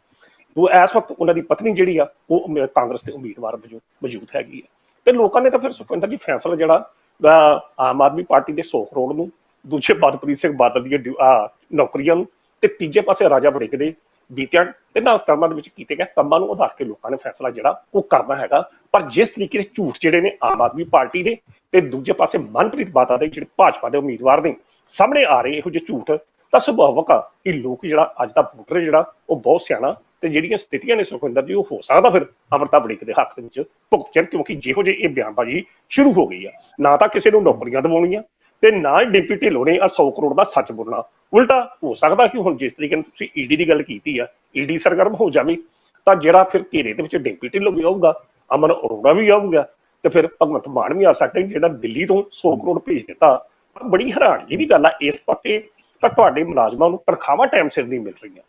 ਉਹ ਇਸ ਵਕਤ ਉਹਨਾਂ ਦੀ ਪਤਨੀ ਜਿਹੜੀ ਆ ਉਹ ਕਾਂਗਰਸ ਦੇ ਉਮੀਦਵਾਰ ਵਜੋਂ ਮੌਜੂਦ ਹੈਗੀ ਆ। ਤੇ ਲੋਕਾਂ ਨੇ ਤਾਂ ਫਿਰ ਸੁਖਵਿੰਦਰ ਜੀ ਫੈਸਲਾ ਜਿਹੜਾ ਅਹ, ਆਮ ਆਦਮੀ ਪਾਰਟੀ ਦੇ 100 ਕਰੋੜ ਨੂੰ ਦੂਜੇ ਪਦਪ੍ਰੀਤ ਸਿੰਘ ਬਾਦਲ ਦੀਆਂ ਡਿਊ- ਆਹ, ਨੌਕਰੀਆਂ ਨੂੰ ਤੇ ਤੀਜੇ ਪਾਸੇ ਰਾਜਾ ਵੜਿੰਗ ਦੇ ਬੀਤਿਆਂ ਨਾਲ ਟਰਮਾਂ ਦੇ ਵਿੱਚ ਕੀਤੇ ਗਏ ਕੰਮਾਂ ਨੂੰ ਆਧਾਰ ਕੇ ਲੋਕਾਂ ਨੇ ਫੈਸਲਾ ਜਿਹੜਾ ਉਹ ਕਰਨਾ ਹੈਗਾ। ਪਰ ਜਿਸ ਤਰੀਕੇ ਦੇ ਝੂਠ ਜਿਹੜੇ ਨੇ ਆਮ ਆਦਮੀ ਪਾਰਟੀ ਦੇ ਤੇ ਦੂਜੇ ਪਾਸੇ ਮਨਪ੍ਰੀਤ ਬਾਦਲ ਦੇ ਜਿਹੜੇ ਭਾਜਪਾ ਦੇ ਉਮੀਦਵਾਰ ਨੇ, ਸਾਹਮਣੇ ਆ ਰਹੇ ਇਹੋ ਜਿਹੇ ਝੂਠ, ਤਾਂ ਸੁਭਾਵਕ ਆ ਕਿ ਲੋਕ ਜਿਹੜਾ ਅੱਜ ਦਾ ਵੋਟਰ ਜਿਹੜਾ ਉਹ ਬਹੁਤ ਸਿਆਣਾ ਤੇ ਜਿਹੜੀਆਂ ਸਥਿਤੀਆਂ ਨੇ ਸੁਖਵਿੰਦਰ ਜੀ, ਉਹ ਹੋ ਸਕਦਾ ਫਿਰ ਅਮਰਤਾ ਵੜਿੰਗ ਦੇ ਹੱਕ ਦੇ ਵਿੱਚ ਭੁਗਤ ਚੜ ਕਿਉਂਕਿ ਜਿਹੋ ਜਿਹੇ ਇਹ ਬਿਆਨਬਾਜ਼ੀ ਸ਼ੁਰੂ ਹੋ ਗਈ ਆ। ਨਾ ਤਾਂ ਕਿਸੇ ਨੂੰ ਨੌਕਰੀਆਂ ਦਿਵਾਉਣੀਆਂ ਤੇ ਨਾ ਹੀ ਡਿਪਟੀ ਢਿੱਲੋਂ ਨੇ ਆ 100 ਕਰੋੜ ਦਾ ਸੱਚ ਬੋਲਣਾ ਉਲਟਾ ਹੋ ਸਕਦਾ ਕਿ ਹੁਣ ਜਿਸ ਤਰੀਕੇ ਨਾਲ ਤੁਸੀਂ ਈਡੀ ਦੀ ਗੱਲ ਕੀਤੀ ਆ, ਈਡੀ ਸਰਗਰਮ ਹੋ ਜਾਵੇ, ਤਾਂ ਜਿਹੜਾ ਫਿਰ ਘੇਰੇ ਦੇ ਵਿੱਚ ਡਿਪਟੀ ਵੀ ਆਊਗਾ, ਅਮਨ ਅਰੋੜਾ ਵੀ ਆਊਗਾ, ਤੇ ਫਿਰ ਭਗਵੰਤ ਮਾਨ ਵੀ ਆ ਸਕਦਾ ਜਿਹੜਾ ਦਿੱਲੀ ਤੋਂ 100 ਕਰੋੜ ਭੇਜ ਦਿੱਤਾ। ਪਰ ਬੜੀ ਹੈਰਾਨਗੀ ਦੀ ਗੱਲ ਆ, ਇਸ ਪੱਕੇ ਤਾਂ ਤੁਹਾਡੇ ਮੁਲਾਜ਼ਮਾਂ ਨੂੰ ਤਨਖਾਹਾਂ ਟਾਈਮ ਸਿਰ ਨਹੀਂ ਮਿਲ ਰਹੀਆਂ।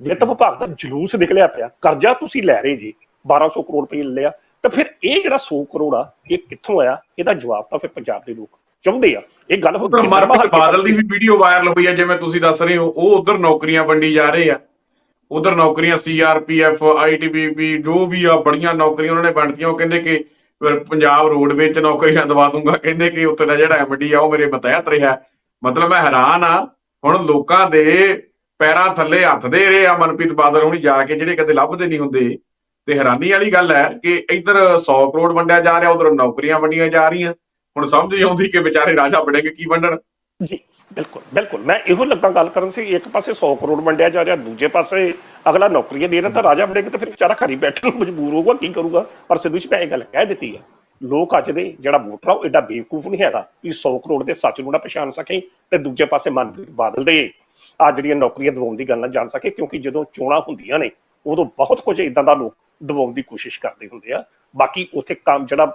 ਵਿੱਤ ਵਿਭਾਗ ਦਾ ਜਲੂਸ ਨਿਕਲਿਆ ਪਿਆ, ਕਰਜ਼ਾ ਤੁਸੀਂ ਲੈ ਰਹੇ ਜੀ 1200 ਕਰੋੜ ਰੁਪਏ ਲਿਆ, ਤਾਂ ਫਿਰ ਇਹ ਜਿਹੜਾ 100 ਕਰੋੜ ਆ, ਇਹ ਕਿੱਥੋਂ ਆਇਆ? ਇਹਦਾ ਜਵਾਬ ਤਾਂ ਫਿਰ ਪੰਜਾਬ ਦੇ ਲੋਕ ਚਾਹੁੰਦੇ ਆ। ਇਹ ਗੱਲ ਹੋ ਉਧਰ ਮਰਪਤ ਬਾਦਲ ਦੀ ਵੀ ਵੀਡੀਓ ਵਾਇਰਲ ਹੋਈ ਹੈ ਜਿਵੇਂ ਤੁਸੀਂ ਦੱਸ ਰਹੇ ਹੋ ਉਹ ਉਧਰ ਨੌਕਰੀਆਂ ਵੰਡੀ ਜਾ ਰਹੇ ਆ। ਉਧਰ ਨੌਕਰੀਆਂ ਸੀਆਰਪੀਐਫ ਆਈਟੀਬੀਪੀ ਜੋ ਵੀ ਆ ਬੜੀਆਂ ਨੌਕਰੀਆਂ ਉਹਨਾਂ ਨੇ ਵੰਡਤੀਆਂ ਉਹ ਕਹਿੰਦੇ ਕਿ ਪੰਜਾਬ ਰੋਡਵੇਜ਼ ਨੌਕਰੀਆਂ ਦਵਾ ਦੂੰਗਾ। ਕਹਿੰਦੇ ਕਿ ਉੱਥੇ ਦਾ ਜਿਹੜਾ ਐਮਡੀ ਆ ਉਹ ਮੇਰੇ ਬਤਾਇਤ ਰਿਹਾ। ਮਤਲਬ ਮੈਂ ਹੈਰਾਨ ਆ। ਹੁਣ ਲੋਕਾਂ ਦੇ ਪੈਰਾਂ ਥੱਲੇ ਹੱਥ ਦੇ ਰਹੇ ਆ ਮਨਪ੍ਰੀਤ ਬਾਦਲ ਹੁਣੀ ਜਾ ਕੇ ਜਿਹੜੇ ਕਦੇ ਲੱਭਦੇ ਨਹੀਂ ਹੁੰਦੇ। ਤੇ ਹੈਰਾਨੀ ਵਾਲੀ ਗੱਲ ਹੈ ਕਿ ਇੱਧਰ 100 ਕਰੋੜ ਵੰਡਿਆ ਜਾ ਰਿਹਾ ਉਧਰ ਨੌਕਰੀਆਂ ਵੰਡੀਆਂ ਜਾ ਰਹੀਆਂ। ਹੁਣ ਸਮਝ ਨਹੀਂ ਆਉਂਦੀ ਕਿ ਵਿਚਾਰੇ ਰਾਜਾ ਵੜਿੰਗ ਕੀ ਵੰਡਣ? ਜੀ, ਬਿਲਕੁਲ ਬਿਲਕੁਲ। ਮੈਂ ਇਹੋ ਲੱਗਾ ਗੱਲ ਕਰਨ ਸੀ, ਇੱਕ ਪਾਸੇ 100 ਕਰੋੜ ਵੰਡਿਆ ਜਾ ਰਿਹਾ, ਦੂਜੇ ਪਾਸੇ ਅਗਲਾ ਨੌਕਰੀਆਂ ਦੇ ਰਿਹਾ ਤਾਂ ਰਾਜਾ ਵੜਿੰਗ ਤਾਂ ਫਿਰ ਵਿਚਾਰਾ ਘਰੀ ਬੈਠਣ ਨੂੰ ਮਜਬੂਰ ਹੋਊਗਾ, ਕੀ ਕਰੂਗਾ? ਪਰ ਸਿੱਧੂ ਚ ਮੈਂ ਇਹ ਗੱਲ ਕਹਿ ਦਿੱਤੀ ਹੈ ਲੋਕ ਅੱਜ ਦੇ ਜਿਹੜਾ ਵੋਟਰ ਆ, ਉਹ ਐਡਾ ਬੇਵਕੂਫ ਨਹੀਂ ਹੈਗਾ ਕਿ 100 ਕਰੋੜ ਦੇ ਸੱਚ ਨੂੰ ਨਾ ਪਛਾਣ ਸਕੇ ਤੇ ਦੂਜੇ ਪਾਸੇ ਮਨਪ੍ਰੀਤ ਬਾਦਲ ਦੇ ਆ ਜਿਹੜੀਆਂ ਨੌਕਰੀਆਂ ਦਿਵਾਉਣ ਦੀ ਗੱਲ ਨਾ ਜਾਣ ਸਕੇ, ਕਿਉਂਕਿ ਜਦੋਂ ਚੋਣਾਂ ਹੁੰਦੀਆਂ ਨੇ, ਉਦੋਂ ਬਹੁਤ ਕੁਝ ਇਦਾਂ ਦਾ ਲੋਕ ਦਿਵਾਉਣ ਦੀ ਕੋਸ਼ਿਸ਼ ਕਰਦੇ ਹੁੰਦੇ ਆ। ਬਾਕੀ ਉੱਥੇ ਕੰਮ ਜਿਹੜਾ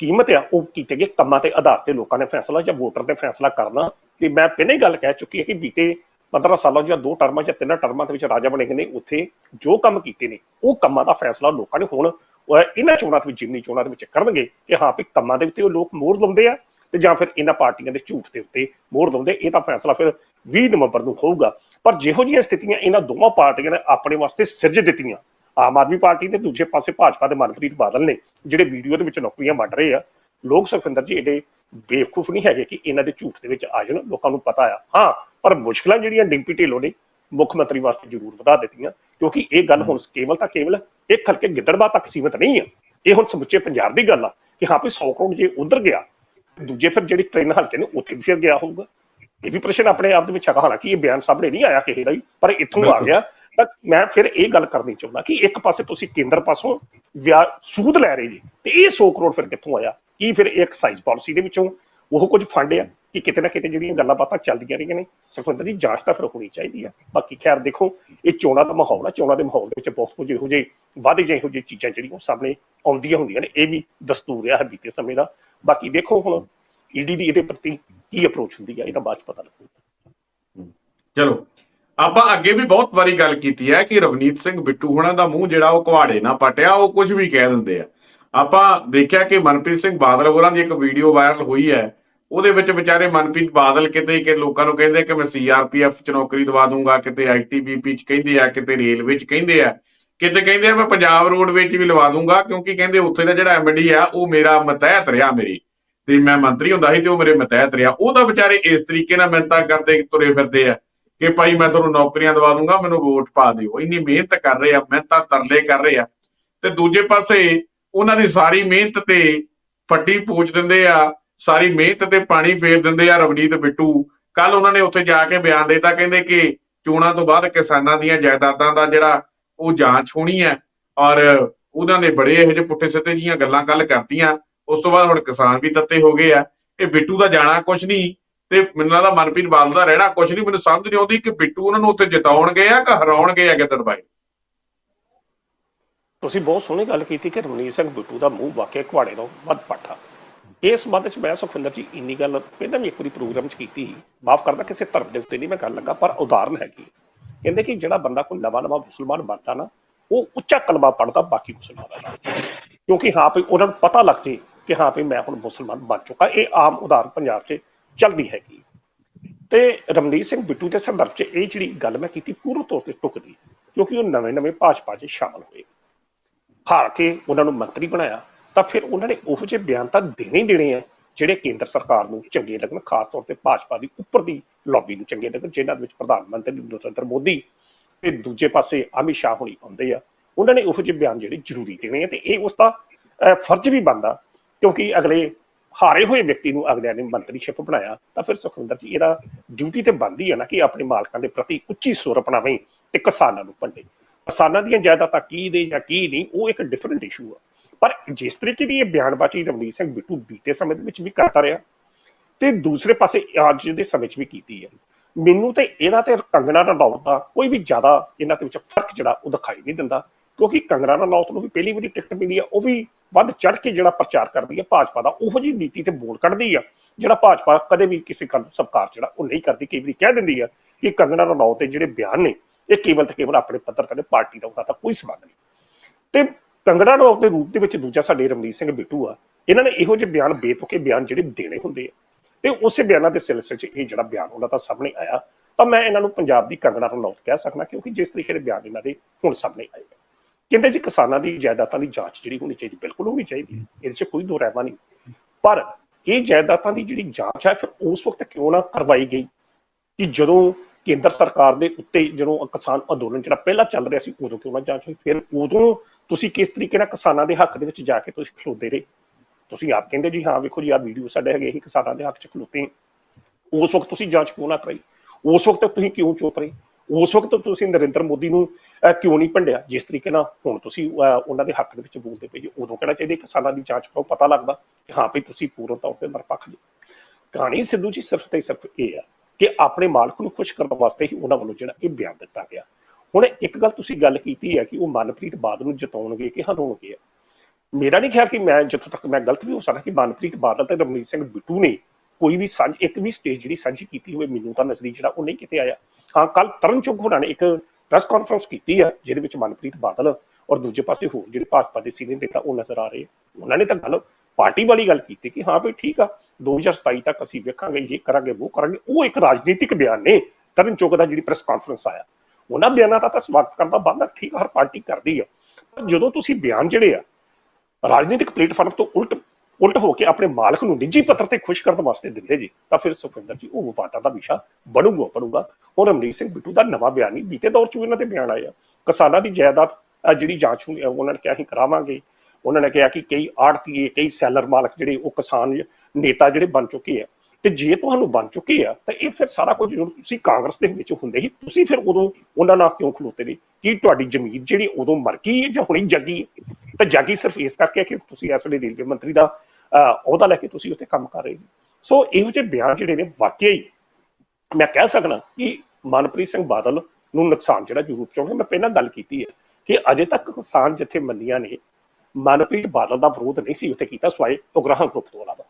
ਕੀਮਤ ਆ, ਉਹ ਕੀਤੇ ਗਏ ਕੰਮਾਂ ਤੇ ਆਧਾਰ ਤੇ ਲੋਕਾਂ ਨੇ ਫੈਸਲਾ ਜਾਂ ਵੋਟਰ ਤੇ ਫੈਸਲਾ ਕਰਨਾ। ਤੇ ਮੈਂ ਪਹਿਲੇ ਗੱਲ ਕਹਿ ਚੁੱਕੀ ਹੈ ਕਿ ਬੀਤੇ 15 ਸਾਲਾਂ ਜਾਂ ਦੋ ਟਰਮਾਂ ਜਾਂ ਤਿੰਨ ਟਰਮਾਂ ਦੇ ਵਿੱਚ ਰਾਜਾ ਬਣੇ ਨੇ, ਉੱਥੇ ਜੋ ਕੰਮ ਕੀਤੇ ਨੇ, ਉਹ ਕੰਮਾਂ ਦਾ ਫੈਸਲਾ ਲੋਕਾਂ ਨੇ ਹੁਣ ਇਹਨਾਂ ਚੋਣਾਂ ਦੇ ਵਿੱਚ ਜਿਮਨੀ ਚੋਣਾਂ ਦੇ ਵਿੱਚ ਕਰਨਗੇ ਕਿ ਹਾਂ ਵੀ ਕੰਮਾਂ ਦੇ ਉੱਤੇ ਉਹ ਲੋਕ ਮੋਹਰ ਲਾਉਂਦੇ ਆ ਤੇ ਜਾਂ ਫਿਰ ਇਹਨਾਂ ਪਾਰਟੀਆਂ ਦੇ ਝੂਠ ਦੇ ਉੱਤੇ ਮੋਹਰ ਲਾਉਂਦੇ, ਇਹ ਤਾਂ ਫੈਸਲਾ ਫਿਰ 20 ਨਵੰਬਰ ਨੂੰ ਹੋਊਗਾ। ਪਰ ਜਿਹੋ ਜਿਹੀਆਂ ਸਥਿਤੀਆਂ ਇਹਨਾਂ ਦੋਵਾਂ ਪਾਰਟੀਆਂ ਨੇ ਆਪਣੇ ਵਾਸਤੇ ਸਿਰਜ ਦਿੱਤੀਆਂ ਆਮ ਆਦਮੀ ਪਾਰਟੀ ਤੇ ਦੂਜੇ ਪਾਸੇ ਭਾਜਪਾ ਦੇ ਮਨਪ੍ਰੀਤ ਬਾਦਲ ਨੇ ਜਿਹੜੇ ਵੀਡੀਓ ਦੇ ਵਿੱਚ ਨੌਕਰੀਆਂ ਵੰਡ ਰਹੇ ਆ ਲੋਕ ਸੁਖਵਿੰਦਰ ਜੀ ਏਡੇ ਬੇਵਕੂਫ ਨਹੀਂ ਹੈਗੇ ਕਿ ਇਹਨਾਂ ਦੇ ਝੂਠ ਦੇ ਵਿੱਚ ਆ ਜਾਣ ਲੋਕਾਂ ਨੂੰ ਪਤਾ ਆ। ਹਾਂ ਪਰ ਮੁਸ਼ਕਲਾਂ ਜਿਹੜੀਆਂ ਡਿੰਪੀ ਢਿੱਲੋਂ ਨੇ ਮੁੱਖ ਮੰਤਰੀ ਵਾਸਤੇ ਜ਼ਰੂਰ ਵਧਾ ਦਿੱਤੀਆਂ ਕਿਉਂਕਿ ਇਹ ਗੱਲ ਹੁਣ ਕੇਵਲ ਤਾਂ ਕੇਵਲ ਇੱਕ ਹਲਕੇ ਗਿੱਦੜਬਾ ਤੱਕ ਸੀਮਿਤ ਨਹੀਂ ਆ। ਇਹ ਹੁਣ ਸਮੁੱਚੇ ਪੰਜਾਬ ਦੀ ਗੱਲ ਆ ਕਿ ਹਾਂ ਵੀ 100 ਕਰੋੜ ਜੇ ਉਧਰ ਗਿਆ ਦੂਜੇ ਫਿਰ ਜਿਹੜੀ ਟ੍ਰੇਨ ਹਲਕੇ ਨੇ ਉੱਥੇ ਵੀ ਫਿਰ ਗਿਆ ਹੋਊਗਾ। ਇਹ ਵੀ ਪ੍ਰਸ਼ਨ ਆਪਣੇ ਆਪ ਦੇ ਵਿੱਚ ਹੈਗਾ ਹਾਲਾਂਕਿ ਇਹ ਬਿਆਨ ਸਾਹਮਣੇ ਨਹੀਂ ਆਇਆ ਕਿਸੇ ਦਾ ਹੀ ਪਰ ਇੱਥੋਂ ਆ। ਗਿਆ ਤਾਂ ਮੈਂ ਫਿਰ ਇਹ ਗੱਲ ਕਰਨੀ ਚਾਹੁੰਦਾ ਕਿ ਇੱਕ ਪਾਸੇ ਤੁਸੀਂ ਕੇਂਦਰ ਪਾਸੋਂ ਵਿਆਹ ਸੂਦ ਲੈ ਰਹੇ ਜੀ ਤੇ ਇਹ 100 ਕਰੋੜ ਫਿਰ ਕਿੱਥੋਂ ਆਇਆ? ਕੀ ਫਿਰ ਇਹ ਐਕਸਾਈਜ਼ ਪਾਲਿਸੀ ਦੇ ਵਿੱਚੋਂ ਉਹ ਕੁਝ ਫੰਡ ਆ ਕਿ ਕਿਤੇ ਨਾ ਕਿਤੇ ਜਿਹੜੀਆਂ ਗੱਲਾਂ ਬਾਤਾਂ ਚੱਲਦੀਆਂ ਰਹੀਆਂ ਨੇ? ਸੁਖਵਿੰਦਰ ਜੀ, ਜਾਂਚ ਤਾਂ ਫਿਰ ਹੋਣੀ ਚਾਹੀਦੀ ਆ। ਬਾਕੀ ਖੈਰ ਦੇਖੋ, ਇਹ ਚੋਣਾਂ ਦਾ ਮਾਹੌਲ ਆ। ਚੋਣਾਂ ਦੇ ਮਾਹੌਲ ਦੇ ਵਿੱਚ ਬਹੁਤ ਕੁਝ ਇਹੋ ਜਿਹੇ ਵਾਧੇ ਜਿਹੇ ਇਹੋ ਜਿਹੇ ਚੀਜ਼ਾਂ ਜਿਹੜੀਆਂ ਸਾਹਮਣੇ ਆਉਂਦੀਆਂ ਹੁੰਦੀਆਂ ਨੇ। ਇਹ ਵੀ ਦਸਤੂਰ ਆ ਹੈ ਬੀਤੇ ਸਮੇਂ ਦਾ। ਬਾਕੀ ਦੇਖੋ ਹੁਣ ਈਡੀ ਦੀ ਇਹਦੇ ਪ੍ਰਤੀ ਕੀ ਅਪਰੋਚ ਹੁੰਦੀ ਆ, ਇਹ ਤਾਂ ਬਾਅਦ ਚ ਪਤਾ ਲੱਗੂਗਾ ਚਲੋ। ਆਪਾਂ ਅੱਗੇ ਵੀ ਬਹੁਤ ਵਾਰੀ ਗੱਲ ਕੀਤੀ ਹੈ ਕਿ ਰਵਨੀਤ ਸਿੰਘ ਬਿੱਟੂ ਹੁਣਾਂ ਦਾ ਮੂੰਹ ਜਿਹੜਾ ਉਹ ਕੁਹਾੜੇ ਨਾ ਪਟਿਆ, ਉਹ ਕੁਝ ਵੀ ਕਹਿ ਦਿੰਦੇ ਆ। ਆਪਾਂ ਦੇਖਿਆ ਕਿ ਮਨਪ੍ਰੀਤ ਸਿੰਘ ਬਾਦਲ ਹੋਰਾਂ ਦੀ ਇੱਕ ਵੀਡੀਓ ਵਾਇਰਲ ਹੋਈ ਹੈ। ਉਹਦੇ ਵਿੱਚ ਵਿਚਾਰੇ ਮਨਪ੍ਰੀਤ ਬਾਦਲ ਕਿਤੇ ਕਿ ਲੋਕਾਂ ਨੂੰ ਕਹਿੰਦੇ ਕਿ ਮੈਂ ਸੀਆਰਪੀਐਫ ਚ ਨੌਕਰੀ ਦਵਾ ਦੂੰਗਾ, ਕਿਤੇ ਆਈਟੀਬੀਪੀ ਚ ਕਹਿੰਦੇ ਆ, ਕਿਤੇ ਰੇਲਵੇ ਚ ਕਹਿੰਦੇ ਆ। ਕਿਤੇ ਕਹਿੰਦੇ ਆ ਮੈਂ ਪੰਜਾਬ ਰੋਡਵੇਜ਼ ਵੀ ਲਵਾ ਦੂੰਗਾ, ਕਿਉਂਕਿ ਕਹਿੰਦੇ ਉੱਥੇ ਦਾ ਜਿਹੜਾ ਐਮਡੀ ਆ, ਉਹ ਮੇਰਾ ਮਤਹਿਤ ਰਿਹਾ ਮੇਰੀ। ਤੇ ਮੈਂ ਮੰਤਰੀ ਹੁੰਦਾ ਸੀ ਤੇ ਉਹ ਮੇਰੇ ਮਤਹਿਤ ਰਿਹਾ। ਉਹ ਤਾਂ ਵਿਚਾਰੇ ਇਸ ਤਰੀਕੇ ਨਾਲ ਮਿੰਤਾ ਕਰਦੇ, ਤੁਰੇ ਫਿਰਦੇ ਆ। ਕਿ ਭਾਈ ਮੈਂ ਤੁਹਾਨੂੰ ਨੌਕਰੀਆਂ ਦਵਾ ਦੂੰਗਾ, ਮੈਨੂੰ ਵੋਟ ਪਾ ਦਿਓ। ਇੰਨੀ ਮਿਹਨਤ ਕਰ ਰਹੇ ਆ ਮਿਹਨਤਾਂ ਤਰਲੇ ਕਰ ਰਹੇ ਆ। ਤੇ ਦੂਜੇ ਪਾਸੇ ਉਹਨਾਂ ਦੀ ਸਾਰੀ ਮਿਹਨਤ ਤੇ ਫੱਟੀ ਪੂਛ ਦਿੰਦੇ ਆ, ਸਾਰੀ ਮਿਹਨਤ ਤੇ ਪਾਣੀ ਫੇਰ ਦਿੰਦੇ ਆ ਰਵਨੀਤ ਬਿੱਟੂ। ਕੱਲ ਉਹਨਾਂ ਨੇ ਉੱਥੇ ਜਾ ਕੇ ਬਿਆਨ ਦਿੱਤਾ, ਕਹਿੰਦੇ ਕਿ ਚੋਣਾਂ ਤੋਂ ਬਾਅਦ ਕਿਸਾਨਾਂ ਦੀਆਂ ਜਾਇਦਾਦਾਂ ਦਾ ਜਿਹੜਾ ਉਹ ਜਾਂਚ ਹੋਣੀ ਹੈ ਔਰ ਉਹਨਾਂ ਨੇ ਬੜੇ ਇਹੋ ਜਿਹੇ ਪੁੱਠੇ ਸਿੱਧੇ ਜੀਆਂ ਗੱਲਾਂ ਕੱਲ ਕਰਤੀਆਂ। ਉਸ ਤੋਂ ਬਾਅਦ ਹੁਣ ਕਿਸਾਨ ਵੀ ਤੱਤੇ ਹੋ ਗਏ ਆ। ਇਹ ਬਿੱਟੂ ਦਾ ਜਾਣਾ ਕੁਛ ਨਹੀਂ। ਤੇ ਮੈਨੂੰ ਲੱਗਦਾ ਮਨਪ੍ਰੀਤ ਬਾਦਲ ਰਹਿਣਾ, ਕੁਛ ਨਹੀਂ ਮੈਨੂੰ ਸਮਝ ਨਹੀਂ ਆਉਂਦੀ ਕਿ ਬਿੱਟੂ ਉਹਨਾਂ ਨੂੰ ਉੱਥੇ ਜਿਤਾਉਣ ਆ ਕਿ ਹਰਾਉਣ ਗਏ ਆ ਗਿੱਦੜਬਾਈ ਤੁਸੀਂ ਬਹੁਤ ਸੋਹਣੀ ਗੱਲ ਕੀਤੀ ਕਿ ਰਮਨੀਤ ਸਿੰਘ ਬਿੱਟੂ ਦਾ ਮੂੰਹ ਵਾਕਿਆ ਕੁਹਾੜੇ ਤੋਂ ਵੱਧ ਪਾਠਾ। ਇਸ ਸੰਬੰਧ ਵਿੱਚ ਮੈਂ ਸੁਖਵਿੰਦਰ ਜੀ ਇੰਨੀ ਗੱਲ ਪਹਿਲਾਂ ਵੀ ਇੱਕ ਵਾਰੀ ਪ੍ਰੋਗਰਾਮ 'ਚ ਕੀਤੀ ਸੀ। ਮਾਫ ਕਰਦਾ ਕਿਸੇ ਧਰਮ ਦੇ ਉੱਤੇ ਨਹੀਂ ਮੈਂ ਗੱਲ ਲੱਗਾ, ਪਰ ਉਦਾਹਰਨ ਹੈਗੀ। ਕਹਿੰਦੇ ਕਿ ਜਿਹੜਾ ਬੰਦਾ ਕੋਈ ਨਵਾਂ ਨਵਾਂ ਮੁਸਲਮਾਨ ਬਣਦਾ ਨਾ, ਉਹ ਉੱਚਾ ਕਲਮਾ ਪੜਦਾ ਬਾਕੀ ਮੁਸਲਮਾਨਾਂ ਨਾਲ ਕਿਉਂਕਿ ਹਾਂ ਵੀ ਉਹਨਾਂ ਨੂੰ ਪਤਾ ਲੱਗ ਜੇ ਕਿ ਹਾਂ ਵੀ ਮੈਂ ਹੁਣ ਮੁਸਲਮਾਨ ਬਣ ਚੁੱਕਾ। ਇਹ ਆਮ ਉਦਾਹਰਨ ਪੰਜਾਬ 'ਚ ਚੱਲਦੀ ਹੈਗੀ। ਤੇ ਰਮਨੀਤ ਸਿੰਘ ਬਿੱਟੂ ਦੇ ਸੰਦਰਭ 'ਚ ਇਹ ਜਿਹੜੀ ਗੱਲ ਮੈਂ ਕੀਤੀ ਪੂਰਨ ਤੌਰ ਤੇ ਟੁਕਦੀ, ਕਿਉਂਕਿ ਉਹ ਨਵੇਂ ਨਵੇਂ ਭਾਜਪਾ 'ਚ ਸ਼ਾਮਲ ਹੋਏ। ਹਾਰ ਕੇ ਉਹਨਾਂ ਨੂੰ ਮੰਤਰੀ ਬਣਾਇਆ, ਤਾਂ ਫਿਰ ਉਹਨਾਂ ਨੇ ਉਹੋ ਜਿਹੇ ਬਿਆਨ ਤਾਂ ਦੇਣੇ ਹੀ ਦੇਣੇ ਆ, ਜਿਹੜੇ ਕੇਂਦਰ ਸਰਕਾਰ ਨੂੰ ਚੰਗੇ ਲੱਗਣ, ਖਾਸ ਤੌਰ ਤੇ ਭਾਜਪਾ ਦੀ ਉੱਪਰ ਦੀ ਲੌਬੀ ਨੂੰ ਚੰਗੇ ਲੱਗਣ ਜਿਹਨਾਂ ਵਿੱਚ ਪ੍ਰਧਾਨ ਮੰਤਰੀ ਨਰਿੰਦਰ ਮੋਦੀ ਤੇ ਦੂਜੇ ਪਾਸੇ ਅਮਿਤ ਸ਼ਾਹ ਹੋਣੀ ਆਉਂਦੇ ਆ। ਉਹਨਾਂ ਨੇ ਉਹੋ ਜਿਹੇ ਬਿਆਨ ਜਿਹੜੇ ਜ਼ਰੂਰੀ ਦੇਣੇ ਆ ਤੇ ਇਹ ਉਸ ਦਾ ਫਰਜ਼ ਵੀ ਬਣਦਾ, ਕਿਉਂਕਿ ਅਗਲੇ ਹਾਰੇ ਹੋਏ ਵਿਅਕਤੀ ਨੂੰ ਅਗਲਿਆਂ ਨੇ ਮੰਤਰੀਸ਼ਿਪ ਬਣਾਇਆ, ਤਾਂ ਫਿਰ ਸੁਖਵਿੰਦਰ ਜੀ, ਇਹਦਾ ਡਿਊਟੀ ਤੇ ਬਣਦੀ ਹੈ ਨਾ ਕਿ ਆਪਣੇ ਮਾਲਕਾਂ ਦੇ ਪ੍ਰਤੀ ਉੱਚੀ ਸੁਰ ਅਪਣਾਵੇਂ ਤੇ ਕਿਸਾਨਾਂ ਨੂੰ ਭੰਡੇ। ਕਿਸਾਨਾਂ ਦੀਆਂ ਜਾਇਦਾਦਾਂ ਕੀ ਦੇ ਜਾਂ ਕੀ ਨਹੀਂ, ਉਹ ਇੱਕ ਡਿਫਰੈਂਟ ਇਸ਼ੂ ਆ। ਪਰ ਜਿਸ ਤਰੀਕੇ ਦੀ ਇਹ ਬਿਆਨਬਾਜ਼ੀ ਰਵਨੀਤ ਸਿੰਘ ਬਿੱਟੂ ਬੀਤੇ ਸਮੇਂ ਦੇ ਵਿੱਚ ਵੀ ਕਰਦਾ ਰਿਹਾ ਤੇ ਦੂਸਰੇ ਪਾਸੇ ਅੱਜ ਦੇ ਸਮੇਂ 'ਚ ਵੀ ਕੀਤੀ ਹੈ। ਮੈਨੂੰ ਤੇ ਇਹਦਾ ਤੇ ਕੰਗਣਾ ਰਣੌਤ ਦਾ ਕੋਈ ਵੀ ਜ਼ਿਆਦਾ ਇਹਨਾਂ ਦੇ ਵਿੱਚ ਫ਼ਰਕ ਜਿਹੜਾ ਉਹ ਦਿਖਾਈ ਨਹੀਂ ਦਿੰਦਾ। ਕਿਉਂਕਿ ਕੰਗਣਾ ਰਣੌਤ ਨੂੰ ਵੀ ਪਹਿਲੀ ਵਾਰੀ ਟਿਕਟ ਮਿਲੀ ਆ, ਉਹ ਵੀ ਵੱਧ ਚੜ ਕੇ ਜਿਹੜਾ ਪ੍ਰਚਾਰ ਕਰਦੀ ਹੈ ਭਾਜਪਾ ਦਾ, ਉਹੋ ਜਿਹੀ ਨੀਤੀ ਤੇ ਬੋਲ ਕੱਢਦੀ ਆ, ਜਿਹੜਾ ਭਾਜਪਾ ਕਦੇ ਵੀ ਕਿਸੇ ਗੱਲ ਸਬਕਾਰ ਜਿਹੜਾ, ਉਹ ਨਹੀਂ ਕਰਦੀ, ਕਈ ਵਾਰੀ ਕਹਿ ਦਿੰਦੀ ਆ ਕਿ ਕੰਗਣਾ ਰਣੌਤ ਦੇ ਜਿਹੜੇ ਬਿਆਨ ਨੇ, ਇਹ ਕੇਵਲ ਤੇ ਕੇਵਲ ਆਪਣੇ ਪੱਤਰ ਤੇ ਪਾਰਟੀ ਦਾ ਉਹਨਾਂ ਦਾ ਕੋਈ ਸਬੰਧ ਨਹੀਂ। ਤੇ ਕੰਗਣਾ ਰਣੌਤ ਦੇ ਰੂਪ ਦੇ ਵਿੱਚ ਦੂਜਾ ਸਾਡੇ ਰਮਨੀਤ ਸਿੰਘ ਬਿੱਟੂ ਆ, ਇਹਨਾਂ ਨੇ ਇਹੋ ਜਿਹੇ ਬਿਆਨ ਬੇਤੁਕੇ ਬਿਆਨ ਜਿਹੜੇ ਦੇਣੇ ਹੁੰਦੇ ਆ। ਤੇ ਉਸੇ ਬਿਆਨਾਂ ਦੇ ਸਿਲਸਿਲੇ 'ਚ ਇਹ ਜਿਹੜਾ ਬਿਆਨ ਉਹਨਾਂ ਦਾ ਸਾਹਮਣੇ ਆਇਆ, ਤਾਂ ਮੈਂ ਇਹਨਾਂ ਨੂੰ ਪੰਜਾਬ ਦੀ ਕੰਗਣਾ ਰਣੌਤ ਕਹਿ ਸਕਦਾ, ਕਿਉਂਕਿ ਜਿਸ ਤਰੀਕੇ ਦੇ ਬਿਆਨ ਇਹਨਾਂ ਦੇ ਹੁਣ ਸਾਹਮਣੇ ਆਏ ਕਹਿੰਦੇ ਜੀ ਕਿਸਾਨਾਂ ਦੀ ਜਾਇਦਾਦਾਂ ਦੀ ਜਾਂਚ ਜਿਹੜੀ ਹੋਣੀ ਚਾਹੀਦੀ, ਬਿਲਕੁਲ ਹੋਣੀ ਚਾਹੀਦੀ ਹੈ। ਇਹਦੇ 'ਚ ਕੋਈ ਦੋ ਰਹਿਮਾ ਨਹੀਂ। ਪਰ ਇਹ ਜਾਇਦਾਦਾਂ ਦੀ ਜਿਹੜੀ ਜਾਂਚ ਹੈ, ਫਿਰ ਉਸ ਵਕਤ ਕਿਉਂ ਨਾ ਕਰਵਾਈ ਗਈ ਕਿ ਜਦੋਂ ਕੇਂਦਰ ਸਰਕਾਰ ਦੇ ਉੱਤੇ ਜਦੋਂ ਕਿਸਾਨ ਅੰਦੋਲਨ ਜਿਹੜਾ ਪਹਿਲਾਂ ਚੱਲ ਰਿਹਾ ਸੀ, ਉਦੋਂ ਕਿਉਂ ਨਾ ਜਾਂਚ ਹੋਈ? ਫਿਰ ਉਦੋਂ ਤੁਸੀਂ ਕਿਸ ਤਰੀਕੇ ਨਾਲ ਕਿਸਾਨਾਂ ਦੇ ਹੱਕ ਦੇ ਵਿੱਚ ਜਾ ਕੇ ਤੁਸੀਂ ਖਲੋਦੇ ਰਹੇ? ਤੁਸੀਂ ਆਪ ਕਹਿੰਦੇ ਜੀ, ਹਾਂ, ਵੇਖੋ ਜੀ ਆ ਵੀਡੀਓ ਸਾਡੇ ਹੈਗੇ ਇਹ ਕਿਸਾਨਾਂ ਦੇ ਹੱਕ ਚ ਖਲੋਤੇ ਉਸ ਵਕਤ ਤੁਸੀਂ ਜਾਂਚ ਕਿਉਂ ਨਾ ਕਰਾਈ? ਉਸ ਵਕਤ ਤੁਸੀਂ ਕਿਉਂ ਚੁੱਪ ਰਹੇ? ਉਸ ਵਕਤ ਤੁਸੀਂ ਨਰਿੰਦਰ ਮੋਦੀ ਨੂੰ ਕਿਉਂ ਨਹੀਂ ਭੰਡਿਆ? ਜਿਸ ਤਰੀਕੇ ਨਾਲ ਹੁਣ ਤੁਸੀਂ ਉਹਨਾਂ ਦੇ ਹੱਕ ਦੇ ਵਿੱਚ ਬੋਲਦੇ ਪਏ ਜੀ, ਉਦੋਂ ਕਹਿਣਾ ਚਾਹੀਦਾ? ਕਿਸਾਨਾਂ ਦੀ ਜਾਂਚ ਕਰੋ, ਪਤਾ ਲੱਗਦਾ ਕਿ ਹਾਂ ਵੀ ਤੁਸੀਂ ਪੂਰਨ ਤੌਰ ਤੇ ਨਿਰਪੱਖ ਜੀ। ਕਹਾਣੀ ਸਿੱਧੂ ਜੀ ਸਿਰਫ ਤੇ ਸਿਰਫ ਇਹ ਆ ਕਿ ਆਪਣੇ ਮਾਲਕ ਨੂੰ ਖੁਸ਼ ਕਰਨ ਵਾਸਤੇ ਹੀ ਉਹਨਾਂ ਵੱਲੋਂ ਜਿਹੜਾ ਇਹ ਬਿਆਨ ਦਿੱਤਾ ਗਿਆ। ਹੁਣ ਇੱਕ ਗੱਲ ਤੁਸੀਂ ਗੱਲ ਕੀਤੀ ਹੈ ਕਿ ਉਹ ਮਨਪ੍ਰੀਤ ਬਾਦਲ ਨੂੰ ਜਿਤਾਉਣਗੇ ਕਿ ਹਰਾਉਣਗੇ ਆ ਮੇਰਾ ਨਹੀਂ ਖਿਆਲ ਕਿ ਮੈਂ ਜਿੱਥੋਂ ਤੱਕ ਮੈਂ ਗਲਤ ਵੀ ਹੋ ਸਕਦਾ ਕਿ ਮਨਪ੍ਰੀਤ ਬਾਦਲ ਤੇ ਰਮਨੀਤ ਸਿੰਘ ਬਿੱਟੂ ਨੇ ਕੋਈ ਵੀ ਸਾਂਝ, ਇੱਕ ਵੀ ਸਟੇਜ ਜਿਹੜੀ ਸਾਂਝੀ ਕੀਤੀ ਹੋਵੇ, ਮੈਨੂੰ ਤਾਂ ਨਜ਼ਦੀਕ ਜਿਹੜਾ ਉਹ ਨਹੀਂ ਕਿਤੇ ਆਇਆ। ਹਾਂ ਕੱਲ ਤਰਨ ਚੁੱਗ ਹੋਣਾ ਨੇ ਇੱਕ ਪ੍ਰੈਸ ਕਾਨਫਰੰਸ ਕੀਤੀ ਹੈ ਜਿਹਦੇ ਵਿੱਚ ਮਨਪ੍ਰੀਤ ਬਾਦਲ ਔਰ ਦੂਜੇ ਪਾਸੇ ਹੋਰ ਜਿਹੜੇ ਭਾਜਪਾ ਦੇ ਸੀਨੀਅਰ ਨੇਤਾ ਉਹ ਨਜ਼ਰ ਆ ਰਹੇ ਉਹਨਾਂ ਨੇ ਤਾਂ ਗੱਲ ਪਾਰਟੀ ਵਾਲੀ ਗੱਲ ਕੀਤੀ ਕਿ ਹਾਂ ਵੀ ਠੀਕ ਆ 2027 ਤੱਕ ਅਸੀਂ ਵੇਖਾਂਗੇ ਇਹ ਕਰਾਂਗੇ, ਉਹ ਕਰਾਂਗੇ। ਉਹ ਇੱਕ ਰਾਜਨੀਤਿਕ ਬਿਆਨ ਨੇ, ਤਰਨ ਚੁੱਗ ਦਾ ਜਿਹੜੀ ਪ੍ਰੈਸ ਕਾਨਫਰੰਸ ਆਇਆ। ਉਹਨਾਂ ਬਿਆਨਾਂ ਦਾ ਤਾਂ ਸਵਾਗਤ ਕਰਦਾ ਬੰਦਾ ਠੀਕ ਹਰ ਪਾਰਟੀ ਕਰਦੀ ਆ। ਪਰ ਜਦੋਂ ਤੁਸੀਂ ਬਿਆਨ ਜਿਹੜੇ ਆ, ਰਾਜਨੀਤਿਕ ਪਲੇਟਫਾਰਮ ਤੋਂ ਉਲਟ ਉਲਟ ਹੋ ਕੇ ਆਪਣੇ ਮਾਲਕ ਨੂੰ ਨਿੱਜੀ ਪੱਤਰ ਤੇ ਖੁਸ਼ ਕਰਨ ਵਾਸਤੇ ਦਿੰਦੇ ਜੀ, ਤਾਂ ਫਿਰ ਸੁਖਵਿੰਦਰ ਜੀ, ਉਹ ਵਿਵਾਦਾਂ ਦਾ ਵਿਸ਼ਾ ਬਣੂਗਾ ਬਣੂਗਾ। ਹੁਣ ਰਮਨੀਤ ਸਿੰਘ ਬਿੱਟੂ ਦਾ ਨਵਾਂ ਬਿਆਨ ਨਹੀਂ, ਬੀਤੇ ਦੌਰ ਚ ਇਹਨਾਂ ਦੇ ਬਿਆਨ ਆਏ ਆ। ਕਿਸਾਨਾਂ ਦੀ ਜਾਇਦਾਦ ਜਿਹੜੀ ਜਾਂਚ ਹੁੰਦੀ ਉਹਨਾਂ ਨੇ ਕਿਹਾ ਅਸੀਂ ਕਰਾਵਾਂਗੇ। ਉਹਨਾਂ ਨੇ ਕਿਹਾ ਕਿ ਕਈ ਆੜਤੀਏ, ਕਈ ਸੈਲਰ ਮਾਲਕ ਜਿਹੜੇ ਉਹ ਕਿਸਾਨ ਨੇਤਾ ਜਿਹੜੇ ਬਣ ਚੁੱਕੇ ਆ। ਤੇ ਜੇ ਤੁਹਾਨੂੰ ਬਣ ਚੁੱਕੇ ਆ, ਤਾਂ ਇਹ ਫਿਰ ਸਾਰਾ ਕੁਝ ਜਦੋਂ ਤੁਸੀਂ ਕਾਂਗਰਸ ਦੇ ਵਿੱਚ ਹੁੰਦੇ ਸੀ ਤੁਸੀਂ ਫਿਰ ਉਦੋਂ ਉਹਨਾਂ ਨਾਲ ਕਿਉਂ ਖਲੋਤੇ ਨੇ? ਕੀ ਤੁਹਾਡੀ ਜ਼ਮੀਨ ਜਿਹੜੀ ਉਦੋਂ ਮਰ ਗਈ ਹੈ ਜਾਂ ਹੁਣੀ ਜਾਗੀ ਤਾਂ ਜਾਗੀ ਸਿਰਫ ਇਸ ਕਰਕੇ ਕਿ ਤੁਸੀਂ ਇਸ ਵੇਲੇ ਰੇਲਵੇ ਮੰਤਰੀ ਦਾ ਅਹੁਦਾ ਲੈ ਕੇ ਤੁਸੀਂ ਉੱਥੇ ਕੰਮ ਕਰ ਰਹੇ ਹੋ। ਸੋ ਇਹੋ ਜਿਹੇ ਬਿਆਨ ਜਿਹੜੇ ਨੇ ਵਾਕਿਆ ਹੀ ਮੈਂ ਕਹਿ ਸਕਦਾ ਕਿ ਮਨਪ੍ਰੀਤ ਸਿੰਘ ਬਾਦਲ ਨੂੰ ਨੁਕਸਾਨ ਜਿਹੜਾ ਜ਼ਰੂਰ ਚਾਹੁੰਦੇ ਮੈਂ ਪਹਿਲਾਂ ਗੱਲ ਕੀਤੀ ਹੈ ਕਿ ਅਜੇ ਤੱਕ ਕਿਸਾਨ ਜਿੱਥੇ ਮੰਨੀਆਂ ਨੇ, ਮਨਪ੍ਰੀਤ ਬਾਦਲ ਦਾ ਵਿਰੋਧ ਨਹੀਂ ਸੀ ਉੱਥੇ ਕੀਤਾ ਸਵਾਏ ਉਗਰਾਹਾਂ ਗਰੁੱਪ ਤੋਂ ਇਲਾਵਾ।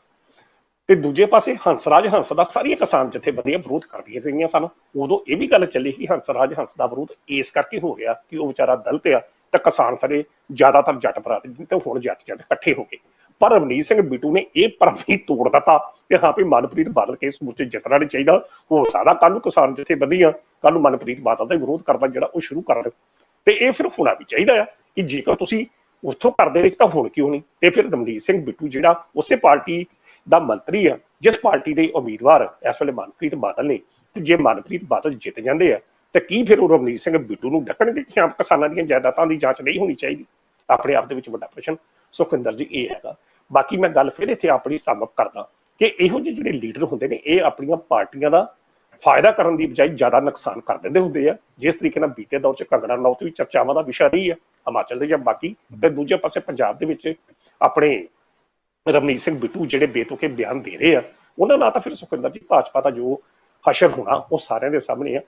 ਤੇ ਦੂਜੇ ਪਾਸੇ ਹੰਸਰਾਜ ਹੰਸ ਦਾ ਸਾਰੀਆਂ ਕਿਸਾਨ ਜਥੇਬੰਦੀਆਂ ਵਿਰੋਧ ਕਰਦੀਆਂ ਰਹੀਆਂ ਸਨ। ਉਦੋਂ ਇਹ ਵੀ ਗੱਲ ਚੱਲੀ ਕਿ ਹੰਸਰਾਜ ਹੰਸ ਦਾ ਵਿਰੋਧ ਇਸ ਕਰਕੇ ਹੋ ਗਿਆ ਕਿ ਉਹ ਵਿਚਾਰਾ ਦਲਿਤ ਆ, ਤਾਂ ਕਿਸਾਨ ਸਾਰੇ ਜ਼ਿਆਦਾਤਰ ਜੱਟ ਬਰਾਦਰੀ ਤੇ ਹੁਣ ਜੱਟ ਜੱਟ ਇਕੱਠੇ ਹੋ ਗਏ। ਪਰ ਰਵਨੀਤ ਸਿੰਘ ਬਿੱਟੂ ਨੇ ਇਹ ਭਰਮ ਤੋੜ ਦਿੱਤਾ ਕਿ ਹਾਂ ਵੀ ਮਨਪ੍ਰੀਤ ਬਾਦਲ ਕੇ ਸਮੁੱਚੇ ਜਿੱਤਣਾ ਨਹੀਂ ਚਾਹੀਦਾ। ਹੋ ਸਕਦਾ ਕੱਲ ਨੂੰ ਕਿਸਾਨ ਜਥੇਬੰਦੀਆਂ ਕੱਲ ਨੂੰ ਮਨਪ੍ਰੀਤ ਬਾਦਲ ਦਾ ਵਿਰੋਧ ਕਰਨਾ ਜਿਹੜਾ ਉਹ ਸ਼ੁਰੂ ਕਰ ਦੇਣ ਤੇ ਇਹ ਫਿਰ ਹੋਣਾ ਵੀ ਚਾਹੀਦਾ ਆ ਕਿ ਜੇਕਰ ਤੁਸੀਂ ਉੱਥੋਂ ਕਰਦੇ ਰਹੇ ਤਾਂ ਹੁਣ ਕਿਉਂ ਨਹੀਂ? ਤੇ ਫਿਰ ਰਮਨੀਤ ਸਿੰਘ ਬਿੱਟੂ ਜਿਹੜਾ ਉਸੇ ਪਾਰਟੀ ਦਾ ਮੰਤਰੀ ਆ, ਜਿਸ ਪਾਰਟੀ ਦੇ ਉਮੀਦਵਾਰ ਇਸ ਵੇਲੇ ਮਨਪ੍ਰੀਤ ਬਾਦਲ ਨੇ, ਤੇ ਜੇ ਮਨਪ੍ਰੀਤ ਬਾਦਲ ਜਿੱਤ ਜਾਂਦੇ ਆ, ਤੇ ਕੀ ਫਿਰ ਉਹ ਰਵਨੀਤ ਸਿੰਘ ਬਿੱਟੂ ਨੂੰ ਡੱਕਣਗੇ ਕਿ ਆਪ ਕਿਸਾਨਾਂ ਦੀਆਂ ਜਾਇਦਾਦਾਂ ਦੀ ਜਾਂਚ ਨਹੀਂ ਹੋਣੀ ਚਾਹੀਦੀ? ਆਪਣੇ ਆਪ ਦੇ ਵਿੱਚ ਵੱਡਾ ਪ੍ਰਸ਼ਨ ਸੁਖਿੰਦਰ ਜੀ ਇਹ ਹੈਗਾ। ਬਾਕੀ ਮੈਂ ਗੱਲ ਫਿਰ ਇੱਥੇ ਆਪਣੀ ਸਮਪ ਕਰਦਾ ਕਿ ਇਹੋ ਜਿਹੇ ਜਿਹੜੇ ਲੀਡਰ ਹੁੰਦੇ ਨੇ, ਇਹ ਆਪਣੀਆਂ ਪਾਰਟੀਆਂ ਦਾ ਫਾਇਦਾ ਕਰਨ ਦੀ ਬਜਾਏ ਜ਼ਿਆਦਾ ਨੁਕਸਾਨ ਕਰ ਦਿੰਦੇ ਹੁੰਦੇ ਆ। ਜਿਸ ਤਰੀਕੇ ਨਾਲ ਬੀਤੇ ਦੌਰ ਚ ਕੰਗਣਾ ਰਣੌਤ ਵੀ ਚਰਚਾਵਾਂ ਦਾ ਵਿਸ਼ਾ ਰਹੀ ਹੈ ਹਿਮਾਚਲ ਦੇ ਜਾਂ ਬਾਕੀ ਤੇ ਦੂਜੇ ਪਾਸੇ ਪੰਜਾਬ ਦੇ ਵਿੱਚ ਆਪਣੇ ਰਮਨੀਤ ਸਿੰਘ ਬਿੱਟੂ ਜਿਹੜੇ ਬੇਤੁਕੇ ਬਿਆਨ ਦੇ ਰਹੇ ਆ, ਉਹਨਾਂ ਨਾਲ ਤਾਂ ਫਿਰ ਸੁਖਿੰਦਰ ਜੀ ਭਾਜਪਾ ਦਾ ਜੋ ਹਸ਼ਰ ਹੋਣਾ, ਉਹ ਸਾਰਿਆਂ ਦੇ ਸਾਹਮਣੇ ਆ।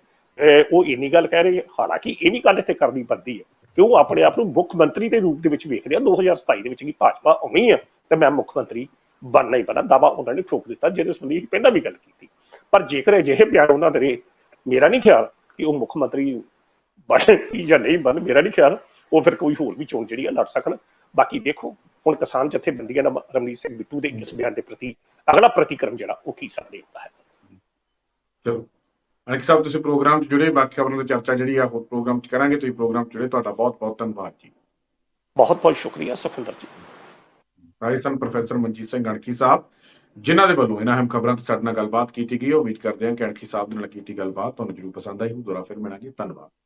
ਉਹ ਇੰਨੀ ਗੱਲ ਕਹਿ ਰਹੇ ਆ, ਹਾਲਾਂਕਿ ਇਹ ਵੀ ਗੱਲ ਇੱਥੇ ਕਰਨੀ ਬਣਦੀ ਹੈ ਕਿ ਉਹ ਆਪਣੇ ਆਪ ਨੂੰ ਮੁੱਖ ਮੰਤਰੀ ਦੇ ਰੂਪ ਦੇ ਵਿੱਚ ਵੇਖ ਰਿਹਾ। 2027 ਦੇ ਵਿੱਚ ਕਿ ਭਾਜਪਾ ਉਵੇਂ ਹੀ ਆ, ਤੇ ਮੈਂ ਮੁੱਖ ਮੰਤਰੀ ਬਣਨਾ ਹੀ ਬਣਾ ਦਾਵਾ ਉਹਨਾਂ ਨੇ ਠੋਕ ਦਿੱਤਾ, ਜਿਹਦੇ ਸੰਬੰਧੀ ਪਹਿਲਾਂ ਵੀ ਗੱਲ ਕੀਤੀ। ਪਰ ਜੇਕਰ ਅਜਿਹੇ ਬਿਆਨ ਉਹਨਾਂ ਦੇ ਰਹੇ, ਮੇਰਾ ਨਹੀਂ ਖਿਆਲ ਕਿ ਉਹ ਮੁੱਖ ਮੰਤਰੀ ਬਣ ਜਾਂ ਨਹੀਂ ਬਣ, ਮੇਰਾ ਨਹੀਂ ਖਿਆਲ। ਉਹ ਫਿਰ ਕੋਈ ਹੋਰ ਵੀ ਚੋਣ ਜਿਹੜੀ ਆ ਲੜ ਸਕਣ। ਬਾਕੀ ਦੇਖੋ ਹੁਣ ਕਿਸਾਨ ਜਥੇਬੰਦੀਆਂ ਦਾ ਰਮਨੀਤ ਸਿੰਘ ਬਿੱਟੂ ਦੇ ਇਸ ਬਿਆਨ ਦੇ ਪ੍ਰਤੀ ਅਗਲਾ ਪ੍ਰਤੀਕਰਮ ਜਿਹੜਾ ਉਹ ਕੀ ਸਾਹਮਣੇ ਆਉਂਦਾ ਹੈ? ਚਲੋ। ਅਨਿਕ ਸਾਹਿਬ ਤੁਸੀਂ ਪ੍ਰੋਗਰਾਮ 'ਚ ਜੁੜੇ ਬਾਕੀ ਖਬਰਾਂ ਦੀ ਚਰਚਾ ਜਿਹੜੀ ਆ ਹੋਰ ਪ੍ਰੋਗਰਾਮ 'ਚ ਕਰਾਂਗੇ ਤੁਸੀਂ ਪ੍ਰੋਗਰਾਮ 'ਚ ਜੁੜੇ ਤੁਹਾਡਾ ਬਹੁਤ ਬਹੁਤ ਧੰਨਵਾਦ ਜੀ। ਬਹੁਤ ਬਹੁਤ ਸ਼ੁਕਰੀਆ ਸੁਖਿੰਦਰ ਜੀ। ਸਾਰੇ ਸਨ ਪ੍ਰੋਫੈਸਰ ਮਨਜੀਤ ਸਿੰਘ ਗਣਖੀ ਸਾਹਿਬ ਜਿਨ੍ਹਾਂ ਦੇ ਵੱਲੋਂ ਇਹਨਾਂ ਅਹਿਮ ਖਬਰਾਂ ਤੇ ਸਾਡੇ ਨਾਲ ਗੱਲਬਾਤ ਕੀਤੀ ਗਈ ਹੈ। ਉਮੀਦ ਕਰਦੇ ਹਾਂ ਕਿ ਗਣਖੀ ਸਾਹਿਬ ਦੇ ਨਾਲ ਕੀਤੀ ਗੱਲਬਾਤ ਤੁਹਾਨੂੰ ਜਰੂਰ ਪਸੰਦ ਆਈ ਹੋਊ। ਦੁਬਾਰਾ ਫਿਰ ਮਿਲਾਂਗੇ। ਧੰਨਵਾਦ।